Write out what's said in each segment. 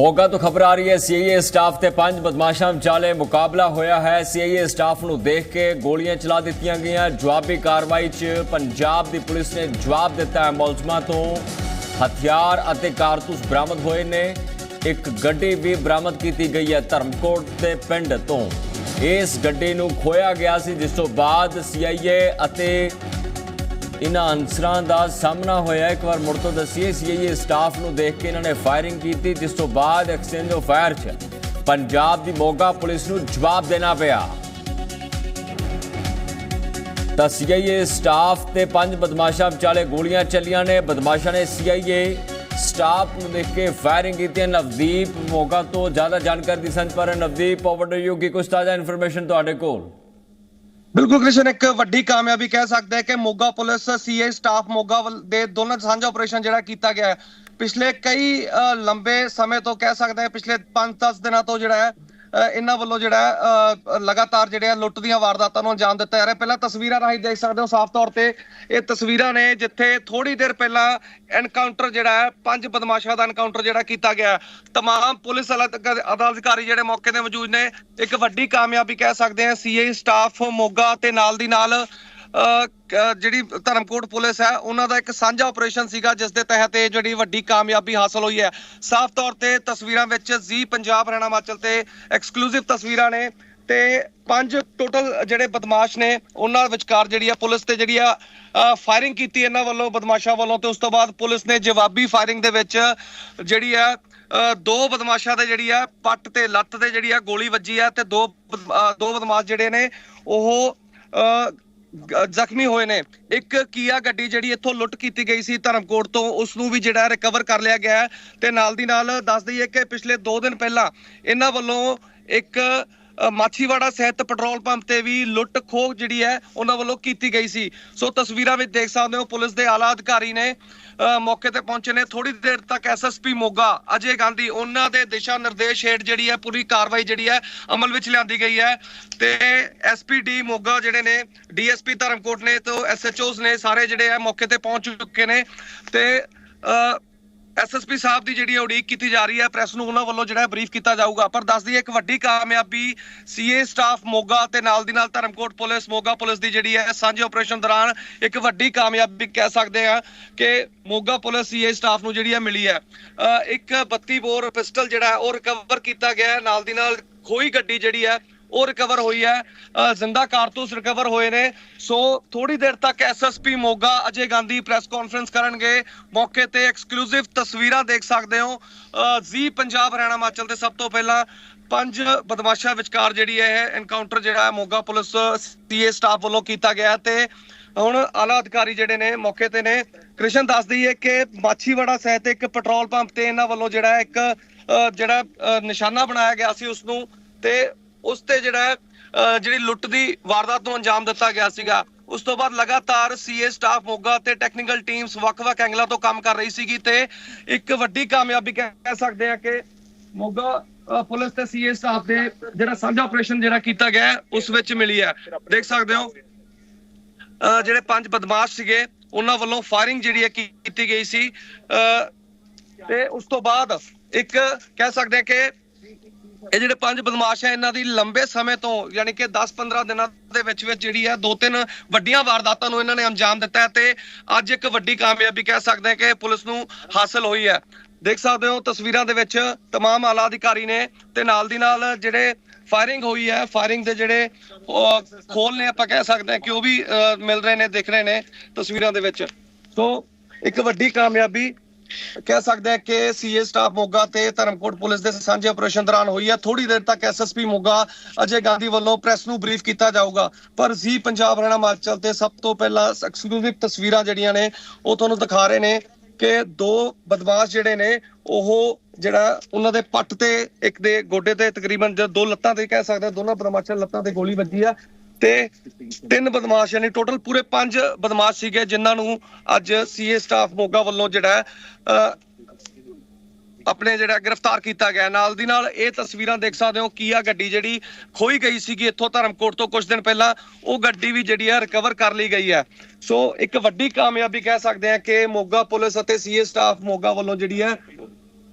ਮੋਗਾ ਤੋਂ ਖਬਰ ਆ ਰਹੀ ਹੈ ਸੀਆਈਏ ਸਟਾਫ ਤੇ ਪੰਜ ਬਦਮਾਸ਼ਾਂ ਵਿਚਾਲੇ ਮੁਕਾਬਲਾ ਹੋਇਆ ਹੈ। ਸੀਆਈਏ ਸਟਾਫ ਨੂੰ ਦੇਖ ਕੇ ਗੋਲੀਆਂ ਚਲਾ ਦਿੱਤੀਆਂ ਗਈਆਂ। ਜਵਾਬੀ ਕਾਰਵਾਈ 'ਚ ਪੰਜਾਬ ਦੀ ਪੁਲਿਸ ਨੇ ਜਵਾਬ ਦਿੱਤਾ ਹੈ। ਮੁਲਜ਼ਮਾਂ ਤੋਂ ਹਥਿਆਰ ਅਤੇ ਕਾਰਤੂਸ ਬਰਾਮਦ ਹੋਏ ਨੇ। ਇੱਕ ਗੱਡੀ ਵੀ ਬਰਾਮਦ ਕੀਤੀ ਗਈ ਹੈ ਧਰਮਕੋਟ ਦੇ ਪਿੰਡ ਤੋਂ। ਇਸ ਗੱਡੀ ਨੂੰ ਖੋਇਆ ਗਿਆ ਸੀ, ਜਿਸ ਤੋਂ ਬਾਅਦ ਸੀਆਈਏ ਅਤੇ ਇਹਨਾਂ ਅਨਸਰਾਂ ਦਾ ਸਾਹਮਣਾ ਹੋਇਆ। ਇੱਕ ਵਾਰ ਮੁੜ ਤੋਂ ਦੱਸੀਏ ਸੀਆਈਏ ਸਟਾਫ ਨੂੰ ਦੇਖ ਕੇ ਇਹਨਾਂ ਨੇ ਫਾਇਰਿੰਗ ਕੀਤੀ, ਜਿਸ ਤੋਂ ਬਾਅਦ ਐਕਸਚੇਂਜ ਆਫ ਫਾਇਰ 'ਚ। ਪੰਜਾਬ ਦੀ ਮੋਗਾ ਪੁਲਿਸ ਨੂੰ ਜਵਾਬ ਦੇਣਾ ਪਿਆ। ਤਾਂ ਸੀਆਈਏ ਸਟਾਫ ਤੇ ਪੰਜ ਬਦਮਾਸ਼ਾਂ ਵਿਚਾਲੇ ਗੋਲੀਆਂ ਚੱਲੀਆਂ ਨੇ। ਬਦਮਾਸ਼ਾਂ ਨੇ ਸੀਆਈਏ ਸਟਾਫ ਨੂੰ ਦੇਖ ਕੇ ਫਾਇਰਿੰਗ ਕੀਤੀ। ਹੈ। ਨਵਦੀਪ ਮੋਗਾ ਤੋਂ ਜ਼ਿਆਦਾ ਜਾਣਕਾਰੀ ਦੀ ਸੰਚ ਪਰ ਨਵਦੀਪ ਓਵਰ ਟੂ ਯੂ ਕੀ ਕੁਝ ਤਾਜ਼ਾ ਇਨਫੋਰਮੇਸ਼ਨ ਤੁਹਾਡੇ ਕੋਲ? ਬਿਲਕੁਲ ਕ੍ਰਿਸ਼ਨ ਇੱਕ ਵੱਡੀ ਕਾਮਯਾਬੀ ਕਹਿ ਸਕਦੇ ਹਾਂ ਕਿ Moga police CA staff Moga ਵੱਲ ਦੇ ਦੋਨਾਂ ਦਾ ਸਾਂਝਾ ਆਪਰੇਸ਼ਨ ਜਿਹੜਾ ਕੀਤਾ ਗਿਆ ਹੈ। ਪਿਛਲੇ ਕਈ ਅ, ਲੰਬੇ ਸਮੇਂ ਤੋਂ ਕਹਿ ਸਕਦੇ ਹਾਂ ਪਿਛਲੇ 5-10 ਦਿਨਾਂ ਤੋਂ ਜਿਹੜਾ ਹੈ ਇਹਨਾਂ ਵੱਲੋਂ ਜਿਹੜਾ ਹੈ, ਲਗਾਤਾਰ ਜਿਹੜੇ ਲੁੱਟ ਦੀਆਂ ਵਾਰਦਾਤਾਂ ਨੂੰ ਅੰਜਾਮ ਦਿੱਤਾ ਜਾ ਰਿਹਾ ਪਹਿਲਾਂ ਤਸਵੀਰਾਂ ਰਾਹੀਂ ਦੇਖ ਸਕਦੇ ਹੋ ਸਾਫ਼ ਤੌਰ ਤੇ ਇਹ ਤਸਵੀਰਾਂ ਨੇ ਜਿੱਥੇ ਥੋੜੀ ਦੇਰ ਪਹਿਲਾਂ ਐਨਕਾਊਂਟਰ ਜਿਹੜਾ ਹੈ ਪੰਜ ਬਦਮਾਸ਼ਾਂ ਦਾ ਐਨਕਾਊਂਟਰ ਜਿਹੜਾ ਕੀਤਾ ਗਿਆ ਹੈ। ਤਮਾਮ ਪੁਲਿਸ ਅਲਾ- ਅਦਾਲਤ ਅਧਿਕਾਰੀ ਜਿਹੜੇ ਮੌਕੇ ਤੇ ਮੌਜੂਦ ਨੇ ਇੱਕ ਵੱਡੀ ਕਾਮਯਾਬੀ ਕਹਿ ਸਕਦੇ ਹਾਂ ਸੀਏ ਸਟਾਫ ਮੋਗਾ ਤੇ ਨਾਲ ਦੀ ਨਾਲ ਜਿਹੜੀ ਧਰਮਕੋਟ ਪੁਲਿਸ ਹੈ, ਉਹਨਾਂ ਦਾ ਇੱਕ ਸਾਂਝਾ ਆਪਰੇਸ਼ਨ ਸੀਗਾ, ਜਿਸ ਦੇ ਤਹਿਤ ਇਹ ਜਿਹੜੀ ਵੱਡੀ ਕਾਮਯਾਬੀ ਹਾਸਲ ਹੋਈ ਹੈ। ਸਾਫ਼ ਤੌਰ ਤੇ ਤਸਵੀਰਾਂ ਵਿੱਚ ਜ਼ੀ ਪੰਜਾਬ ਹਰਿਆਣਾ ਹਿਮਾਚਲ ਤੇ ਐਕਸਕਲੂਸਿਵ ਤਸਵੀਰਾਂ ਨੇ ਤੇ ਪੰਜ ਟੋਟਲ ਜਿਹੜੇ ਬਦਮਾਸ਼ ਨੇ, ਉਹਨਾਂ ਵਿਚਕਾਰ ਜਿਹੜੀ ਆ ਪੁਲਿਸ ਤੇ ਜਿਹੜੀ ਆ ਫਾਇਰਿੰਗ ਕੀਤੀ ਇਹਨਾਂ ਵੱਲੋਂ, ਬਦਮਾਸ਼ਾਂ ਵੱਲੋਂ ਤੇ ਉਸ ਤੋਂ ਬਾਅਦ ਪੁਲਿਸ ਨੇ ਜਵਾਬੀ ਫਾਇਰਿੰਗ ਦੇ ਵਿੱਚ ਜਿਹੜੀ ਆ ਦੋ ਬਦਮਾਸ਼ਾਂ ਦੇ ਜਿਹੜੀ ਆ ਪੱਟ ਤੇ ਲੱਤ ਤੇ ਜਿਹੜੀ ਆ ਗੋਲੀ ਵੱਜੀ ਆ ਤੇ ਦੋ ਦੋ ਬਦਮਾਸ਼ ਜਿਹੜੇ ਨੇ, ਉਹ ਜ਼ਖਮੀ ਹੋਏ ਨੇ। ਇੱਕ ਕੀਆ ਗੱਡੀ ਜਿਹੜੀ ਇੱਥੋਂ ਲੁੱਟ ਕੀਤੀ ਗਈ ਸੀ ਧਰਮਕੋਟ ਤੋਂ ਉਸ ਨੂੰ ਵੀ ਜਿਹੜਾ ਰਿਕਵਰ ਕਰ ਲਿਆ ਗਿਆ ਹੈ। ਤੇ ਨਾਲ ਦੀ ਨਾਲ ਦੱਸ ਦਈਏ ਕਿ ਪਿਛਲੇ 2 ਦਿਨ ਪਹਿਲਾਂ ਇਹਨਾਂ ਵੱਲੋਂ ਇੱਕ ਮਾਛੀਵਾੜਾ ਸਹਿਤ ਪੈਟਰੋਲ ਪੰਪ ਤੇ ਵੀ ਲੁੱਟ ਖੋਹ ਜਿਹੜੀ ਹੈ, ਉਹਨਾਂ ਵੱਲੋਂ ਕੀਤੀ ਗਈ ਸੀ। ਸੋ ਤਸਵੀਰਾਂ ਵਿੱਚ ਦੇਖ ਸਕਦੇ ਹੋ, ਪੁਲਿਸ ਦੇ ਆਲਾ ਅਧਿਕਾਰੀ ਨੇ ਮੌਕੇ ਤੇ ਪਹੁੰਚੇ ਨੇ। ਥੋੜੀ ਦੇਰ ਤੱਕ ਐਸਐਸਪੀ ਮੋਗਾ, ਅਜੇ ਗਾਂਧੀ, ਉਹਨਾਂ ਦੇ ਦਿਸ਼ਾ ਨਿਰਦੇਸ਼ ਹੇਠ ਜਿਹੜੀ ਹੈ, ਪੂਰੀ ਕਾਰਵਾਈ ਜਿਹੜੀ ਹੈ, ਅਮਲ ਵਿੱਚ ਲਿਆਂਦੀ ਗਈ ਹੈ। ਤੇ ਐਸਪੀਡੀ ਮੋਗਾ ਜਿਹੜੇ ਨੇ ਡੀਐਸਪੀ ਧਰਮਕੋਟ ਨੇ ਤੇ ਐਸਐਚਓਸ ਨੇ ਸਾਰੇ ਜਿਹੜੇ ਹੈ, ਮੌਕੇ ਤੇ ਪਹੁੰਚ ਚੁੱਕੇ ਨੇ। ਤੇ ਐਸਐਸਪੀ ਸਾਹਿਬ ਦੀ ਜਿਹੜੀ ਉਡੀਕ ਕੀਤੀ ਜਾ ਰਹੀ ਹੈ ਪ੍ਰੈਸ ਨੂੰ ਉਹਨਾਂ ਵੱਲੋਂ ਜਿਹੜਾ ਬਰੀਫ ਕੀਤਾ ਜਾਊਗਾ। ਪਰ ਦੱਸ ਦਈਏ ਇੱਕ ਵੱਡੀ ਕਾਮਯਾਬੀ ਸੀਏ ਸਟਾਫ ਮੋਗਾ ਤੇ ਨਾਲ ਦੀ ਨਾਲ ਧਰਮਕੋਟ ਪੁਲਿਸ ਮੋਗਾ ਪੁਲਿਸ ਦੀ ਜਿਹੜੀ ਹੈ ਸਾਂਝੇ ਆਪਰੇਸ਼ਨ ਦੌਰਾਨ ਇੱਕ ਵੱਡੀ ਕਾਮਯਾਬੀ ਕਹਿ ਸਕਦੇ ਆ ਕਿ ਮੋਗਾ ਪੁਲਿਸ ਸੀਏ ਸਟਾਫ ਨੂੰ ਜਿਹੜੀ ਹੈ ਮਿਲੀ ਹੈ। ਅ, ਇੱਕ 32 ਬੋਰ ਪਿਸਟਲ ਜਿਹੜਾ ਉਹ ਰਿਕਵਰ ਕੀਤਾ ਗਿਆ ਹੈ। ਨਾਲ ਦੀ ਨਾਲ ਖੋਈ ਗੱਡੀ ਜਿਹੜੀ ਹੈ ਉਹ ਰਿਕਵਰ ਹੋਈ ਹੈ। ਜ਼ਿੰਦਾ ਕਾਰਤੂਸ ਰਿਕਵਰ ਹੋਏ ਨੇ। ਸੋ ਥੋੜੀ ਦੇਰ ਤੱਕ SSP Moga, Ajay Gandhi press conference ਕਰਨਗੇ। ਮੌਕੇ ਤੇ ਐਕਸਕਲੂਸਿਵ ਤਸਵੀਰਾਂ ਦੇਖ ਸਕਦੇ ਹੋ। ਜ਼ੀ ਪੰਜਾਬ, ਹਰਿਆਣਾ, ਹਿਮਾਚਲ ਤੇ ਸਭ ਤੋਂ ਪਹਿਲਾਂ ਪੰਜ ਬਦਮਾਸ਼ਾਂ ਵਿਚਕਾਰ ਜਿਹੜੀ ਹੈ ਇਹ ਐਨਕਾਊਂਟਰ ਜਿਹੜਾ ਹੈ, ਮੋਗਾ ਪੁਲਿਸ ਸੀਏ ਸਟਾਫ ਵੱਲੋਂ ਕੀਤਾ ਗਿਆ ਹੈ ਤੇ ਹੁਣ ਆਲਾ ਅਧਿਕਾਰੀ ਜਿਹੜੇ ਨੇ, ਮੌਕੇ ਤੇ ਨੇ। ਕ੍ਰਿਸ਼ਨ ਦੱਸ ਦਈਏ ਕਿ ਮਾਛੀਵਾੜਾ ਸਹਿਤ ਇੱਕ ਪੈਟਰੋਲ ਪੰਪ ਤੇ ਇਹਨਾਂ ਵੱਲੋਂ ਜਿਹੜਾ ਇੱਕ ਜਿਹੜਾ ਨਿਸ਼ਾਨਾ ਬਣਾਇਆ ਗਿਆ ਸੀ ਉਸ ਨੂੰ ਤੇ ਉਸ ਤੇ ਜਿਹੜਾ ਹੈ, ਜਿਹੜੀ ਲੁੱਟ ਦੀ ਵਾਰਦਾਤ ਨੂੰ ਅੰਜਾਮ ਦਿੱਤਾ ਗਿਆ ਸੀਗਾ। ਉਸ ਤੋਂ ਬਾਅਦ ਲਗਾਤਾਰ ਸੀਏ ਸਟਾਫ ਮੋਗਾ ਤੇ ਟੈਕਨੀਕਲ ਟੀਮਸ ਵੱਖ-ਵੱਖ ਐਂਗਲਾਂ ਤੋਂ ਕੰਮ ਕਰ ਰਹੀ ਸੀਗੀ ਤੇ ਇੱਕ ਵੱਡੀ ਕਾਮਯਾਬੀ ਕਹਿ ਸਕਦੇ ਆ ਕਿ ਮੋਗਾ ਪੁਲਿਸ ਤੇ ਸੀਏ ਸਟਾਫ ਦੇ ਜਿਹੜਾ ਸਾਂਝਾ ਆਪਰੇਸ਼ਨ ਜਿਹੜਾ ਕੀਤਾ ਗਿਆ ਉਸ ਵਿੱਚ ਮਿਲੀ ਹੈ। ਦੇਖ ਸਕਦੇ ਹੋ ਅ, ਜਿਹੜੇ ਪੰਜ ਬਦਮਾਸ਼ ਸੀਗੇ ਉਹਨਾਂ ਵੱਲੋਂ ਫਾਇਰਿੰਗ ਜਿਹੜੀ ਹੈ ਕੀਤੀ ਗਈ ਸੀ। ਅ, ਤੇ ਉਸ ਤੋਂ ਬਾਅਦ ਇੱਕ ਕਹਿ ਸਕਦੇ ਆ ਕਿ ਇਹ ਜਿਹੜੇ ਪੰਜ ਬਦਮਾਸ਼ ਹੈ ਇਹਨਾਂ ਦੀ ਲੰਬੇ ਸਮੇਂ ਤੋਂ ਯਾਨੀ ਕਿ 10-15 ਦਿਨਾਂ ਦੇ ਵਿੱਚ ਵਿੱਚ ਜਿਹੜੀ ਹੈ ਦੋ ਤਿੰਨ ਵੱਡੀਆਂ ਵਾਰਦਾਤਾਂ ਨੂੰ ਇਹਨਾਂ ਨੇ ਅੰਜਾਮ ਦਿੱਤਾ ਹੈ ਤੇ ਅੱਜ ਇੱਕ ਵੱਡੀ ਕਾਮਯਾਬੀ ਕਹਿ ਸਕਦੇ ਹਾਂ ਕਿ ਪੁਲਿਸ ਨੂੰ ਹਾਸਲ ਹੋਈ ਹੈ ਦੇਖ ਸਕਦੇ ਹੋ ਤਸਵੀਰਾਂ ਦੇ ਵਿੱਚ तमाम ਆਲਾ ਅਧਿਕਾਰੀ ਨੇ ਤੇ ਨਾਲ ਦੀ ਨਾਲ ਜਿਹੜੇ ਫਾਇਰਿੰਗ ਹੋਈ ਹੈ ਫਾਇਰਿੰਗ ਦੇ ਜਿਹੜੇ ਅਹ, ਖੋਲ ਨੇ ਆਪਾਂ ਕਹਿ ਸਕਦੇ ਹਾਂ ਕਿ ਉਹ ਵੀ ਅਹ, ਮਿਲ ਰਹੇ ਨੇ ਦਿਖ ਰਹੇ ਨੇ ਤਸਵੀਰਾਂ ਦੇ ਵਿੱਚ ਸੋ ਇੱਕ ਵੱਡੀ ਕਾਮਯਾਬੀ ਕਹਿ ਸਕਦੇ ਹਾਂ ਕਿ ਸੀਏ ਸਟਾਫ ਮੋਗਾ ਤੇ ਧਰਮਕੋਟ ਪੁਲਿਸ ਦੇ ਸਾਂਝੇ ਆਪਰੇਸ਼ਨ ਦੌਰਾਨ ਹੋਈ ਹੈ। ਥੋੜੀ ਦੇਰ ਤੱਕ ਐਸਐਸਪੀ ਮੋਗਾ ਅਜੇ ਗਾਂਧੀ ਵੱਲੋਂ ਪ੍ਰੈਸ ਨੂੰ ਬਰੀਫ ਕੀਤਾ ਜਾਊਗਾ। ਪਰ ਜੀ ਪੰਜਾਬ ਹਰਿਆਣਾ ਹਿਮਾਚਲ ਤੇ ਸਭ ਤੋਂ ਪਹਿਲਾਂ ਐਕਸਕਲੂਸਿਵ ਤਸਵੀਰਾਂ ਜਿਹੜੀਆਂ ਨੇ ਉਹ ਤੁਹਾਨੂੰ ਦਿਖਾ ਰਹੇ ਨੇ ਕਿ ਦੋ ਬਦਮਾਸ਼ ਜਿਹੜੇ ਨੇ ਉਹ ਜਿਹੜਾ ਉਹਨਾਂ ਦੇ ਪੱਟ ਤੇ ਇੱਕ ਦੇ ਗੋਡੇ ਤੇ ਤਕਰੀਬਨ ਦੋ ਲੱਤਾਂ ਤੇ ਕਹਿ ਸਕਦੇ ਹਾਂ, ਦੋਨਾਂ ਬਦਮਾਸ਼ਾਂ ਲੱਤਾਂ ਤੇ ਗੋਲੀ ਵੱਜੀ ਆ। ਤੇ ਤਿੰਨ ਬਦਮਾਸ਼, ਯਾਨੀ ਟੋਟਲ ਪੂਰੇ ਪੰਜ ਬਦਮਾਸ਼ ਸੀਗੇ, ਜਿਨ੍ਹਾਂ ਨੂੰ ਅੱਜ ਸੀਏ ਸਟਾਫ ਮੋਗਾ ਵੱਲੋਂ ਜਿਹੜਾ ਆਪਣੇ ਜਿਹੜਾ ਗ੍ਰਿਫਤਾਰ ਕੀਤਾ ਗਿਆ ਨਾਲ ਦੀ ਨਾਲ ਇਹ ਤਸਵੀਰਾਂ ਦੇਖ ਸਕਦੇ ਹੋ, ਕੀਆ ਗੱਡੀ ਜਿਹੜੀ ਖੋਈ ਗਈ ਸੀਗੀ ਇੱਥੋਂ ਧਰਮਕੋਟ ਤੋਂ ਕੁਝ ਦਿਨ ਪਹਿਲਾਂ, ਉਹ ਗੱਡੀ ਵੀ ਜਿਹੜੀ ਹੈ ਰਿਕਵਰ ਕਰ ਲਈ ਗਈ ਹੈ। ਸੋ ਇੱਕ ਵੱਡੀ ਕਾਮਯਾਬੀ ਕਹਿ ਸਕਦੇ ਹਾਂ ਕਿ ਮੋਗਾ ਪੁਲਿਸ ਅਤੇ ਸੀਏ ਸਟਾਫ ਮੋਗਾ ਵੱਲੋਂ ਜਿਹੜੀ ਹੈ,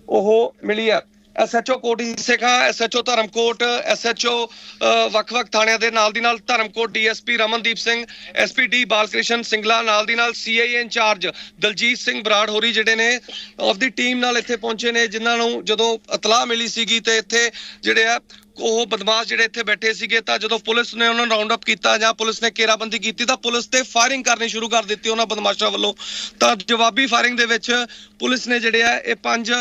ਉਹ ਮਿਲੀ ਹੈ। ਐਸਐਚਓ ਕੋਟੀ ਸੇਖਾ ਐਸਐਚਓ ਧਰਮਕੋਟ ਐਸਐਚਓ ਵੱਖ-ਵੱਖ ਥਾਣਿਆਂ ਦੇ ਨਾਲ ਦੀ ਨਾਲ ਧਰਮਕੋਟ ਡੀਐਸਪੀ ਰਮਨਦੀਪ ਸਿੰਘ ਐਸਪੀਡੀ ਬਾਲਕ੍ਰਿਸ਼ਨ ਸਿੰਗਲਾ ਨਾਲ ਦੀ ਨਾਲ ਸੀਆਈਏ ਇੰਚਾਰਜ ਦਲਜੀਤ ਸਿੰਘ ਬਰਾੜ ਹੋਰੀ ਜਿਹੜੇ ਨੇ ਆਫ ਦੀ ਟੀਮ ਨਾਲ ਇੱਥੇ ਪਹੁੰਚੇ ਨੇ, ਜਿਨ੍ਹਾਂ ਨੂੰ ਜਦੋਂ ਇਤਲਾਹ ਮਿਲੀ ਸੀਗੀ ਤੇ ਇੱਥੇ ਜਿਹੜੇ ਆ ਉਹ ਬਦਮਾਸ਼ ਜਿਹੜੇ ਇੱਥੇ ਬੈਠੇ ਸੀਗੇ ਤਾਂ ਜਦੋਂ ਪੁਲਿਸ ਨੇ ਉਹਨਾਂ ਨੂੰ ਰਾਉਂਡ ਅਪ ਕੀਤਾ ਜਾਂ ਪੁਲਿਸ ਨੇ ਘੇਰਾਬੰਦੀ ਕੀਤੀ ਤਾਂ ਪੁਲਿਸ ਤੇ ਫਾਇਰਿੰਗ ਕਰਨੀ ਸ਼ੁਰੂ ਕਰ ਦਿੱਤੀ ਉਹਨਾਂ ਬਦਮਾਸ਼ਾਂ ਵੱਲੋਂ। ਤਾਂ ਜਵਾਬੀ ਫਾਇਰਿੰਗ ਦੇ ਵਿੱਚ ਪੁਲਿਸ ਨੇ ਜਿਹੜੇ ਆ ਇਹ ਪੰਜ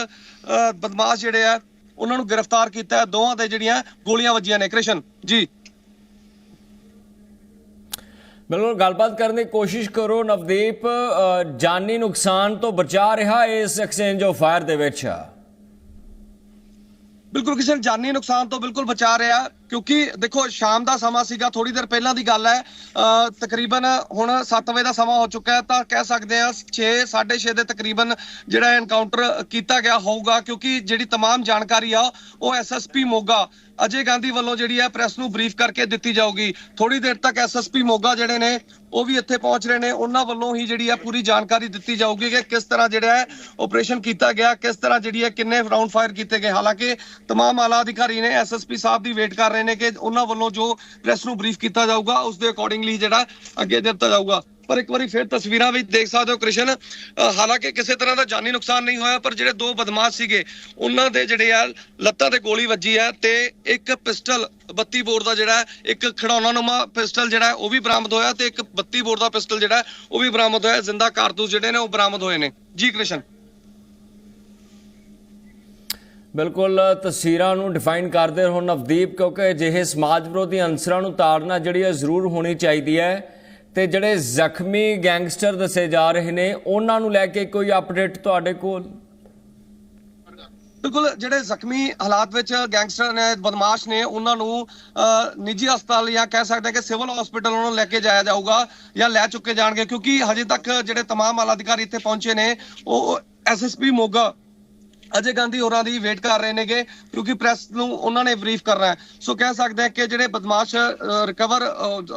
ਬਦਮਾਸ਼ ਜਿਹੜੇ ਆ ਉਹਨਾਂ ਨੂੰ ਗ੍ਰਿਫਤਾਰ ਕੀਤਾ। ਦੋਵਾਂ ਦੇ ਜਿਹੜੀਆਂ ਗੋਲੀਆਂ ਵੱਜੀਆਂ ਨੇ। ਕ੍ਰਿਸ਼ਨ ਜੀ। ਬਿਲਕੁਲ ਗੱਲਬਾਤ ਕਰਨ ਦੀ ਕੋਸ਼ਿਸ਼ ਕਰੋ ਨਵਦੀਪ। ਅ, ਜਾਨੀ ਨੁਕਸਾਨ ਤੋਂ ਬਚਾ ਰਿਹਾ ਇਸ ਐਕਸਚੇਂਜ ਆਫ ਫਾਇਰ ਦੇ ਵਿੱਚ। ਬਿਲਕੁਲ ਕਿਸੇ ਨੂੰ ਜਾਨੀ ਨੁਕਸਾਨ ਤੋਂ ਬਿਲਕੁਲ ਬਚਾ ਰਿਹਾ ਕਿਉਂਕਿ ਦੇਖੋ ਸ਼ਾਮ ਦਾ ਸਮਾਂ ਸੀਗਾ ਥੋੜੀ ਦੇਰ ਪਹਿਲਾਂ ਦੀ ਗੱਲ ਹੈ ਅ, ਤਕਰੀਬਨ ਹੁਣ 7 ਵਜੇ ਦਾ ਸਮਾਂ ਹੋ ਚੁੱਕਾ ਹੈ ਤਾਂ ਕਹਿ ਸਕਦੇ ਆ 6 6:30 ਦੇ ਤਕਰੀਬਨ ਜਿਹੜਾ ਐਨਕਾਊਂਟਰ ਕੀਤਾ ਗਿਆ ਹੋਊਗਾ ਕਿਉਂਕਿ ਜਿਹੜੀ तमाम ਜਾਣਕਾਰੀ ਆ ਉਹ ਐਸਐਸਪੀ ਮੋਗਾ ਅਜੇ ਗਾਂਧੀ ਵੱਲੋਂ ਜਿਹੜੀ ਹੈ ਪ੍ਰੈਸ ਨੂੰ ਬਰੀਫ ਕਰਕੇ ਦਿੱਤੀ ਜਾਊਗੀ ਥੋੜੀ ਦੇਰ ਤੱਕ ਐਸਐਸਪੀ ਮੋਗਾ ਜਿਹੜੇ ਨੇ ਉਹ ਵੀ ਇੱਥੇ ਪਹੁੰਚ ਰਹੇ ਨੇ ਉਹਨਾਂ ਵੱਲੋਂ ਹੀ ਜਿਹੜੀ ਹੈ ਪੂਰੀ ਜਾਣਕਾਰੀ ਦਿੱਤੀ ਜਾਊਗੀ ਕਿ ਕਿਸ ਤਰ੍ਹਾਂ ਜਿਹੜਾ ਹੈ ਆਪਰੇਸ਼ਨ ਕੀਤਾ ਗਿਆ ਕਿਸ ਤਰ੍ਹਾਂ ਜਿਹੜੀ ਹੈ ਕਿੰਨੇ ਰਾਉਂਡ ਫਾਇਰ ਕੀਤੇ ਗਏ ਹਾਲਾਂਕਿ तमाम ਆਲਾ ਅਧਿਕਾਰੀ ਨੇ ਐਸਐਸਪੀ ਸਾਹਿਬ ਦੀ ਵੇਟ ਕਰ ਰਹੇ ਨੇ ਕਿ ਉਹਨਾਂ ਵੱਲੋਂ ਜੋ ਪ੍ਰੈਸ ਨੂੰ ਬਰੀਫ ਕੀਤਾ ਜਾਊਗਾ ਉਸ ਦੇ ਅਕੋਰਡਿੰਗਲੀ ਜਿਹੜਾ ਅੱਗੇ ਦਿੱਤਾ ਜਾਊਗਾ ਪਰ ਇੱਕ ਵਾਰੀ ਫਿਰ ਤਸਵੀਰਾਂ ਵਿੱਚ ਦੇਖ ਸਕਦੇ ਹੋ ਕ੍ਰਿਸ਼ਨ। ਹਾਲਾਂਕਿ ਕਿਸੇ ਤਰ੍ਹਾਂ ਦਾ ਜਾਨੀ ਨੁਕਸਾਨ ਨਹੀਂ ਹੋਇਆ, ਪਰ ਜਿਹੜੇ ਦੋ ਬਦਮਾਸ਼ ਸੀਗੇ, ਉਹਨਾਂ ਦੇ ਜਿਹੜੇ ਆ ਲੱਤਾਂ ਤੇ ਗੋਲੀ ਵੱਜੀ ਹੈ ਤੇ ਇੱਕ ਪਿਸਟਲ 32 ਬੋਰ ਦਾ ਜਿਹੜਾ ਇੱਕ ਖਿਡੌਣਾ ਨੁਮਾ ਪਿਸਟਲ ਜਿਹੜਾ ਉਹ ਵੀ ਬਰਾਮਦ ਹੋਇਆ ਤੇ ਇੱਕ 32 ਬੋਰ ਦਾ ਪਿਸਟਲ ਜਿਹੜਾ ਉਹ ਵੀ ਬਰਾਮਦ ਹੋਇਆ। ਜ਼ਿੰਦਾ ਕਾਰਤੂਸ ਜਿਹੜੇ ਨੇ, ਉਹ ਬਰਾਮਦ ਹੋਏ ਨੇ। ਜੀ ਕ੍ਰਿਸ਼ਨ। ਬਿਲਕੁਲ, ਤਸਵੀਰਾਂ ਨੂੰ ਡਿਫਾਈਨ ਕਰਦੇ ਰਹੋ ਨਵਦੀਪ, ਕਿਉਂਕਿ ਅਜਿਹੇ ਸਮਾਜ ਵਿਰੋਧੀ ਅੰਸਰਾਂ ਨੂੰ ਤਾੜਨਾ ਜਿਹੜੀ ਹੈ ਜ਼ਰੂਰ ਹੋਣੀ ਚਾਹੀਦੀ ਹੈ। ਤੇ ਜਿਹੜੇ ਜ਼ਖਮੀ ਗੈਂਗਸਟਰ ਦੱਸੇ ਜਾ ਰਹੇ ਨੇ ਉਹਨਾਂ ਨੂੰ ਲੈ ਕੇ ਕੋਈ ਅਪਡੇਟ ਤੁਹਾਡੇ ਕੋਲ ਬਿਲਕੁਲ ਜਿਹੜੇ ਜ਼ਖਮੀ ਹਾਲਾਤ ਵਿੱਚ ਗੈਂਗਸਟਰ ਨੇ ਬਦਮਾਸ਼ ਨੇ ਉਹਨਾਂ ਨੂੰ ਅਹ, ਨਿੱਜੀ ਹਸਪਤਾਲ ਜਾਂ ਕਹਿ ਸਕਦੇ ਹਾਂ ਕਿ ਸਿਵਲ ਹਸਪੀਟਲ ਉਹਨਾਂ ਨੂੰ ਲੈ ਕੇ ਜਾਇਆ ਜਾਊਗਾ ਜਾਂ ਲੈ ਚੁੱਕੇ ਜਾਣਗੇ ਕਿਉਂਕਿ ਹਜੇ ਤੱਕ ਜਿਹੜੇ तमाम ਆਲਾ ਅਧਿਕਾਰੀ ਇੱਥੇ ਪਹੁੰਚੇ ਨੇ ਉਹ ਐਸਐਸਪੀ ਮੋਗਾ ਅਜੇ ਗਾਂਧੀ ਹੋਰਾਂ ਦੀ ਵੇਟ ਕਰ ਰਹੇ ਨੇਗੇ, ਕਿਉਂਕਿ ਪ੍ਰੈਸ ਨੂੰ ਉਹਨਾਂ ਨੇ ਬਰੀਫ ਕਰਨਾ ਹੈ। ਸੋ ਕਹਿ ਸਕਦੇ ਹਾਂ ਕਿ ਜਿਹੜੇ ਬਦਮਾਸ਼ ਰਿਕਵਰ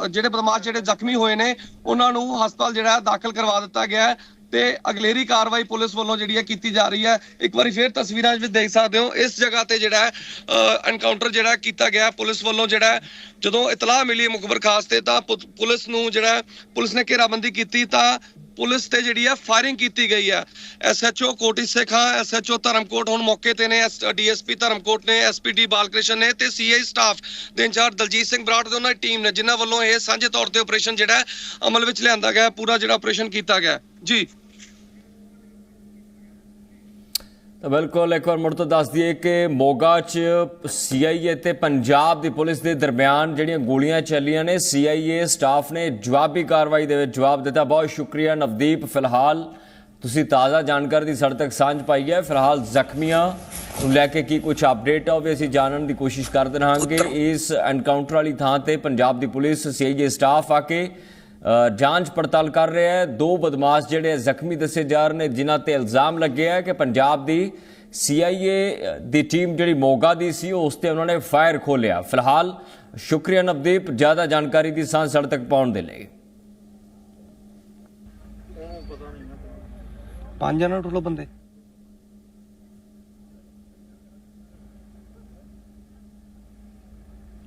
ਜਿਹੜੇ ਬਦਮਾਸ਼ ਜਿਹੜੇ ਜ਼ਖਮੀ ਹੋਏ ਨੇ, ਉਹਨਾਂ ਨੂੰ ਹਸਪਤਾਲ ਜਿਹੜਾ ਦਾਖਲ ਕਰਵਾ ਦਿੱਤਾ ਗਿਆ ਹੈ ਤੇ ਅਗਲੇਰੀ ਕਾਰਵਾਈ ਪੁਲਿਸ ਵੱਲੋਂ ਜਿਹੜੀ ਹੈ ਕੀਤੀ ਜਾ ਰਹੀ ਹੈ। ਇੱਕ ਵਾਰੀ ਫੇਰ ਤਸਵੀਰਾਂ ਵਿੱਚ ਦੇਖ ਸਕਦੇ ਹੋ, ਇਸ ਜਗ੍ਹਾ ਤੇ ਜਿਹੜਾ ਹੈ ਐਨਕਾਊਂਟਰ ਜਿਹੜਾ ਕੀਤਾ ਗਿਆ ਪੁਲਿਸ ਵੱਲੋਂ ਜਿਹੜਾ ਜਦੋਂ ਇਤਲਾਹ ਮਿਲੀ ਮੁਖਬਰ ਖਾਸ ਤੇ ਤਾਂ ਪੁਲਿਸ ਨੂੰ ਜਿਹੜਾ ਪੁਲਿਸ ਨੇ ਘੇਰਾਬੰਦੀ ਕੀਤੀ ਤਾਂ ਪੁਲਿਸ ਤੇ ਜਿਹੜੀ ਹੈ ਫਾਇਰਿੰਗ ਕੀਤੀ ਗਈ ਹੈ ਐਸਐਚਓ ਕੋਟੀ ਸੇਖਾ ਐਸਐਚਓ ਧਰਮਕੋਟ ਹੁਣ ਮੌਕੇ ਤੇ ਨੇ ਡੀਐਸਪੀ ਧਰਮਕੋਟ ਨੇ ਐਸਪੀਡੀ ਬਾਲਕ੍ਰਿਸ਼ਨ ਨੇ ਤੇ ਸੀਆਈ ਸਟਾਫ ਦੇ ਇੰਚਾਰਜ ਦਲਜੀਤ ਸਿੰਘ ਬਰਾੜ ਦੇ ਉਹਨਾਂ ਦੀ ਟੀਮ ਨੇ, ਜਿਨ੍ਹਾਂ ਵੱਲੋਂ ਇਹ ਸਾਂਝੇ ਤੌਰ ਤੇ ਆਪਰੇਸ਼ਨ ਜਿਹੜਾ ਅਮਲ ਵਿੱਚ ਲਿਆਂਦਾ ਗਿਆ, ਪੂਰਾ ਜਿਹੜਾ ਆਪਰੇਸ਼ਨ ਕੀਤਾ ਗਿਆ। ਜੀ। ਤਾਂ ਬਿਲਕੁਲ ਇੱਕ ਵਾਰ ਮੁੜ ਤੋਂ ਦੱਸ ਦਈਏ ਕਿ ਮੋਗਾ 'ਚ ਸੀਆਈਏ ਤੇ ਪੰਜਾਬ ਦੀ ਪੁਲਿਸ ਦੇ ਦਰਮਿਆਨ ਜਿਹੜੀਆਂ ਗੋਲੀਆਂ ਚੱਲੀਆਂ ਨੇ ਸੀਆਈਏ ਸਟਾਫ ਨੇ ਜਵਾਬੀ ਕਾਰਵਾਈ ਦੇ ਵਿੱਚ ਜਵਾਬ ਦਿੱਤਾ। ਬਹੁਤ ਸ਼ੁਕਰੀਆ ਨਵਦੀਪ ਫਿਲਹਾਲ ਤੁਸੀਂ ਤਾਜ਼ਾ ਜਾਣਕਾਰੀ ਦੀ ਸਾਡੇ ਤੱਕ ਸਾਂਝ ਪਾਈ ਹੈ। ਫਿਲਹਾਲ ਜ਼ਖਮੀਆਂ ਨੂੰ ਲੈ ਕੇ ਕੀ ਕੁਝ ਅਪਡੇਟ ਆ ਉਹ ਵੀ ਅਸੀਂ ਜਾਣਨ ਦੀ ਕੋਸ਼ਿਸ਼ ਕਰਦੇ ਰਹਾਂਗੇ ਇਸ ਐਨਕਾਊਂਟਰ ਵਾਲੀ ਥਾਂ ਤੇ ਪੰਜਾਬ ਦੀ ਪੁਲਿਸ ਸੀਆਈਏ ਸਟਾਫ ਆ ਕੇ ਜਾਂਚ ਪੜਤਾਲ ਕਰ ਰਿਹਾ ਹੈ। ਦੋ ਬਦਮਾਸ਼ ਜਿਹੜੇ ਜ਼ਖਮੀ ਦੱਸੇ ਜਾ ਰਹੇ ਨੇ, ਜਿਨ੍ਹਾਂ ਤੇ ਇਲਜ਼ਾਮ ਲੱਗਿਆ ਹੈ ਕਿ ਪੰਜਾਬ ਦੀ ਸੀਆਈਏ ਦੀ ਟੀਮ ਜਿਹੜੀ ਮੋਗਾ ਦੀ ਸੀ, ਉਸ ਤੇ ਉਹਨਾਂ ਨੇ ਫਾਇਰ ਖੋਲਿਆ ਫਿਲਹਾਲ ਸ਼ੁਕਰੀਆ ਨਵਦੀਪ, ਜ਼ਿਆਦਾ ਜਾਣਕਾਰੀ ਦੀ ਸਾਂਝ ਸਾਡੇ ਤੱਕ ਪਾਉਣ ਦੇ ਲਈ। ਪੰਜ ਜਣਾ ਟੋਟਲ ਬੰਦੇ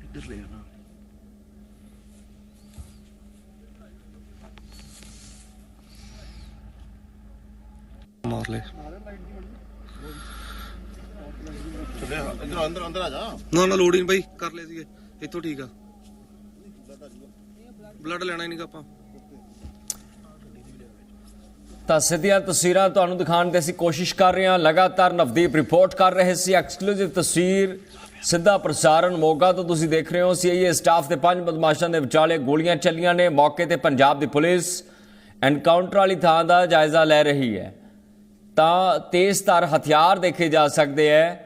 ਇੱਧਰ ਲੈ ਜਾਣਾ ਮਾਰ ਲੈ ਅੰਦਰ ਅੰਦਰ ਅੰਦਰ ਆ ਜਾ ਨਾ ਨਾ, ਲੋੜ ਹੀ ਨਹੀਂ ਬਾਈ, ਕਰ ਲਏ ਸੀਗੇ। ਇੱਥੋਂ ਠੀਕ ਆ। ਬਲੱਡ ਲੈਣਾ ਹੀ ਨਹੀਂਗਾ ਆਪਾਂ ਤਾਂ ਸਿੱਧੀਆਂ ਤਸਵੀਰਾਂ ਤੁਹਾਨੂੰ ਦਿਖਾਉਣ ਦੀ ਅਸੀਂ ਕੋਸ਼ਿਸ਼ ਕਰ ਰਹੇ ਹਾਂ। ਲਗਾਤਾਰ ਨਵਦੀਪ ਰਿਪੋਰਟ ਕਰ ਰਹੇ ਸੀ। ਐਕਸਕਲੂਸਿਵ ਤਸਵੀਰ ਸਿੱਧਾ ਪ੍ਰਸਾਰਣ ਮੋਗਾ ਤੋਂ ਤੁਸੀਂ ਦੇਖ ਰਹੇ ਹੋ। ਸੀਆਈਏ ਸਟਾਫ ਦੇ ਪੰਜ ਬਦਮਾਸ਼ਾਂ ਦੇ ਵਿਚਾਲੇ ਗੋਲੀਆਂ ਚੱਲੀਆਂ ਨੇ। ਮੌਕੇ ਤੇ ਪੰਜਾਬ ਦੀ ਪੁਲਿਸ ਐਨਕਾਊਂਟਰ ਵਾਲੀ ਥਾਂ ਦਾ ਜਾਇਜ਼ਾ ਲੈ ਰਹੀ ਹੈ। ਤਾਂ ਤੇਜ਼ਧਾਰ ਹਥਿਆਰ ਦੇਖੇ ਜਾ ਸਕਦੇ ਹੈ।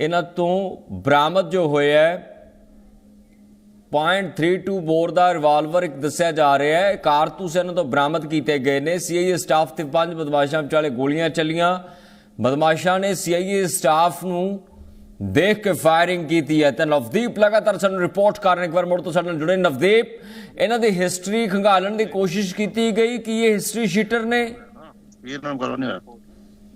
ਇਹਨਾਂ ਤੋਂ ਬਰਾਮਦ ਜੋ ਹੋਇਆ ਹੈ .32 ਬੋਰ ਦਾ ਰਿਵਾਲਵਰ ਇੱਕ ਦੱਸਿਆ ਜਾ ਰਿਹਾ ਹੈ। ਕਾਰਤੂਸ ਇਹਨਾਂ ਤੋਂ ਬਰਾਮਦ ਕੀਤੇ ਗਏ ਨੇ। ਸੀਆਈਏ ਸਟਾਫ ਤੇ ਪੰਜ ਬਦਮਾਸ਼ਾਂ ਵਿਚਾਲੇ ਗੋਲੀਆਂ ਚੱਲੀਆਂ। ਬਦਮਾਸ਼ਾਂ ਨੇ ਸੀਆਈਏ ਸਟਾਫ ਨੂੰ ਦੇਖ ਕੇ ਫਾਇਰਿੰਗ ਕੀਤੀ ਹੈ। ਤਾਂ ਨਵਦੀਪ ਲਗਾਤਾਰ ਸਾਨੂੰ ਰਿਪੋਰਟ ਕਰਨ ਇੱਕ ਵਾਰ ਮੁੜ ਤੋਂ ਸਾਡੇ ਨਾਲ ਜੁੜੇ ਨਵਦੀਪ, ਇਹਨਾਂ ਦੀ ਹਿਸਟਰੀ ਖੰਗਾਲਣ ਦੀ ਕੋਸ਼ਿਸ਼ ਕੀਤੀ ਗਈ। ਕਿ ਇਹ ਹਿਸਟਰੀ ਸ਼ੀਟਰ ਨੇ? ਇਹ ਨਾਮ ਕਰਵਾ ਨਹੀਂ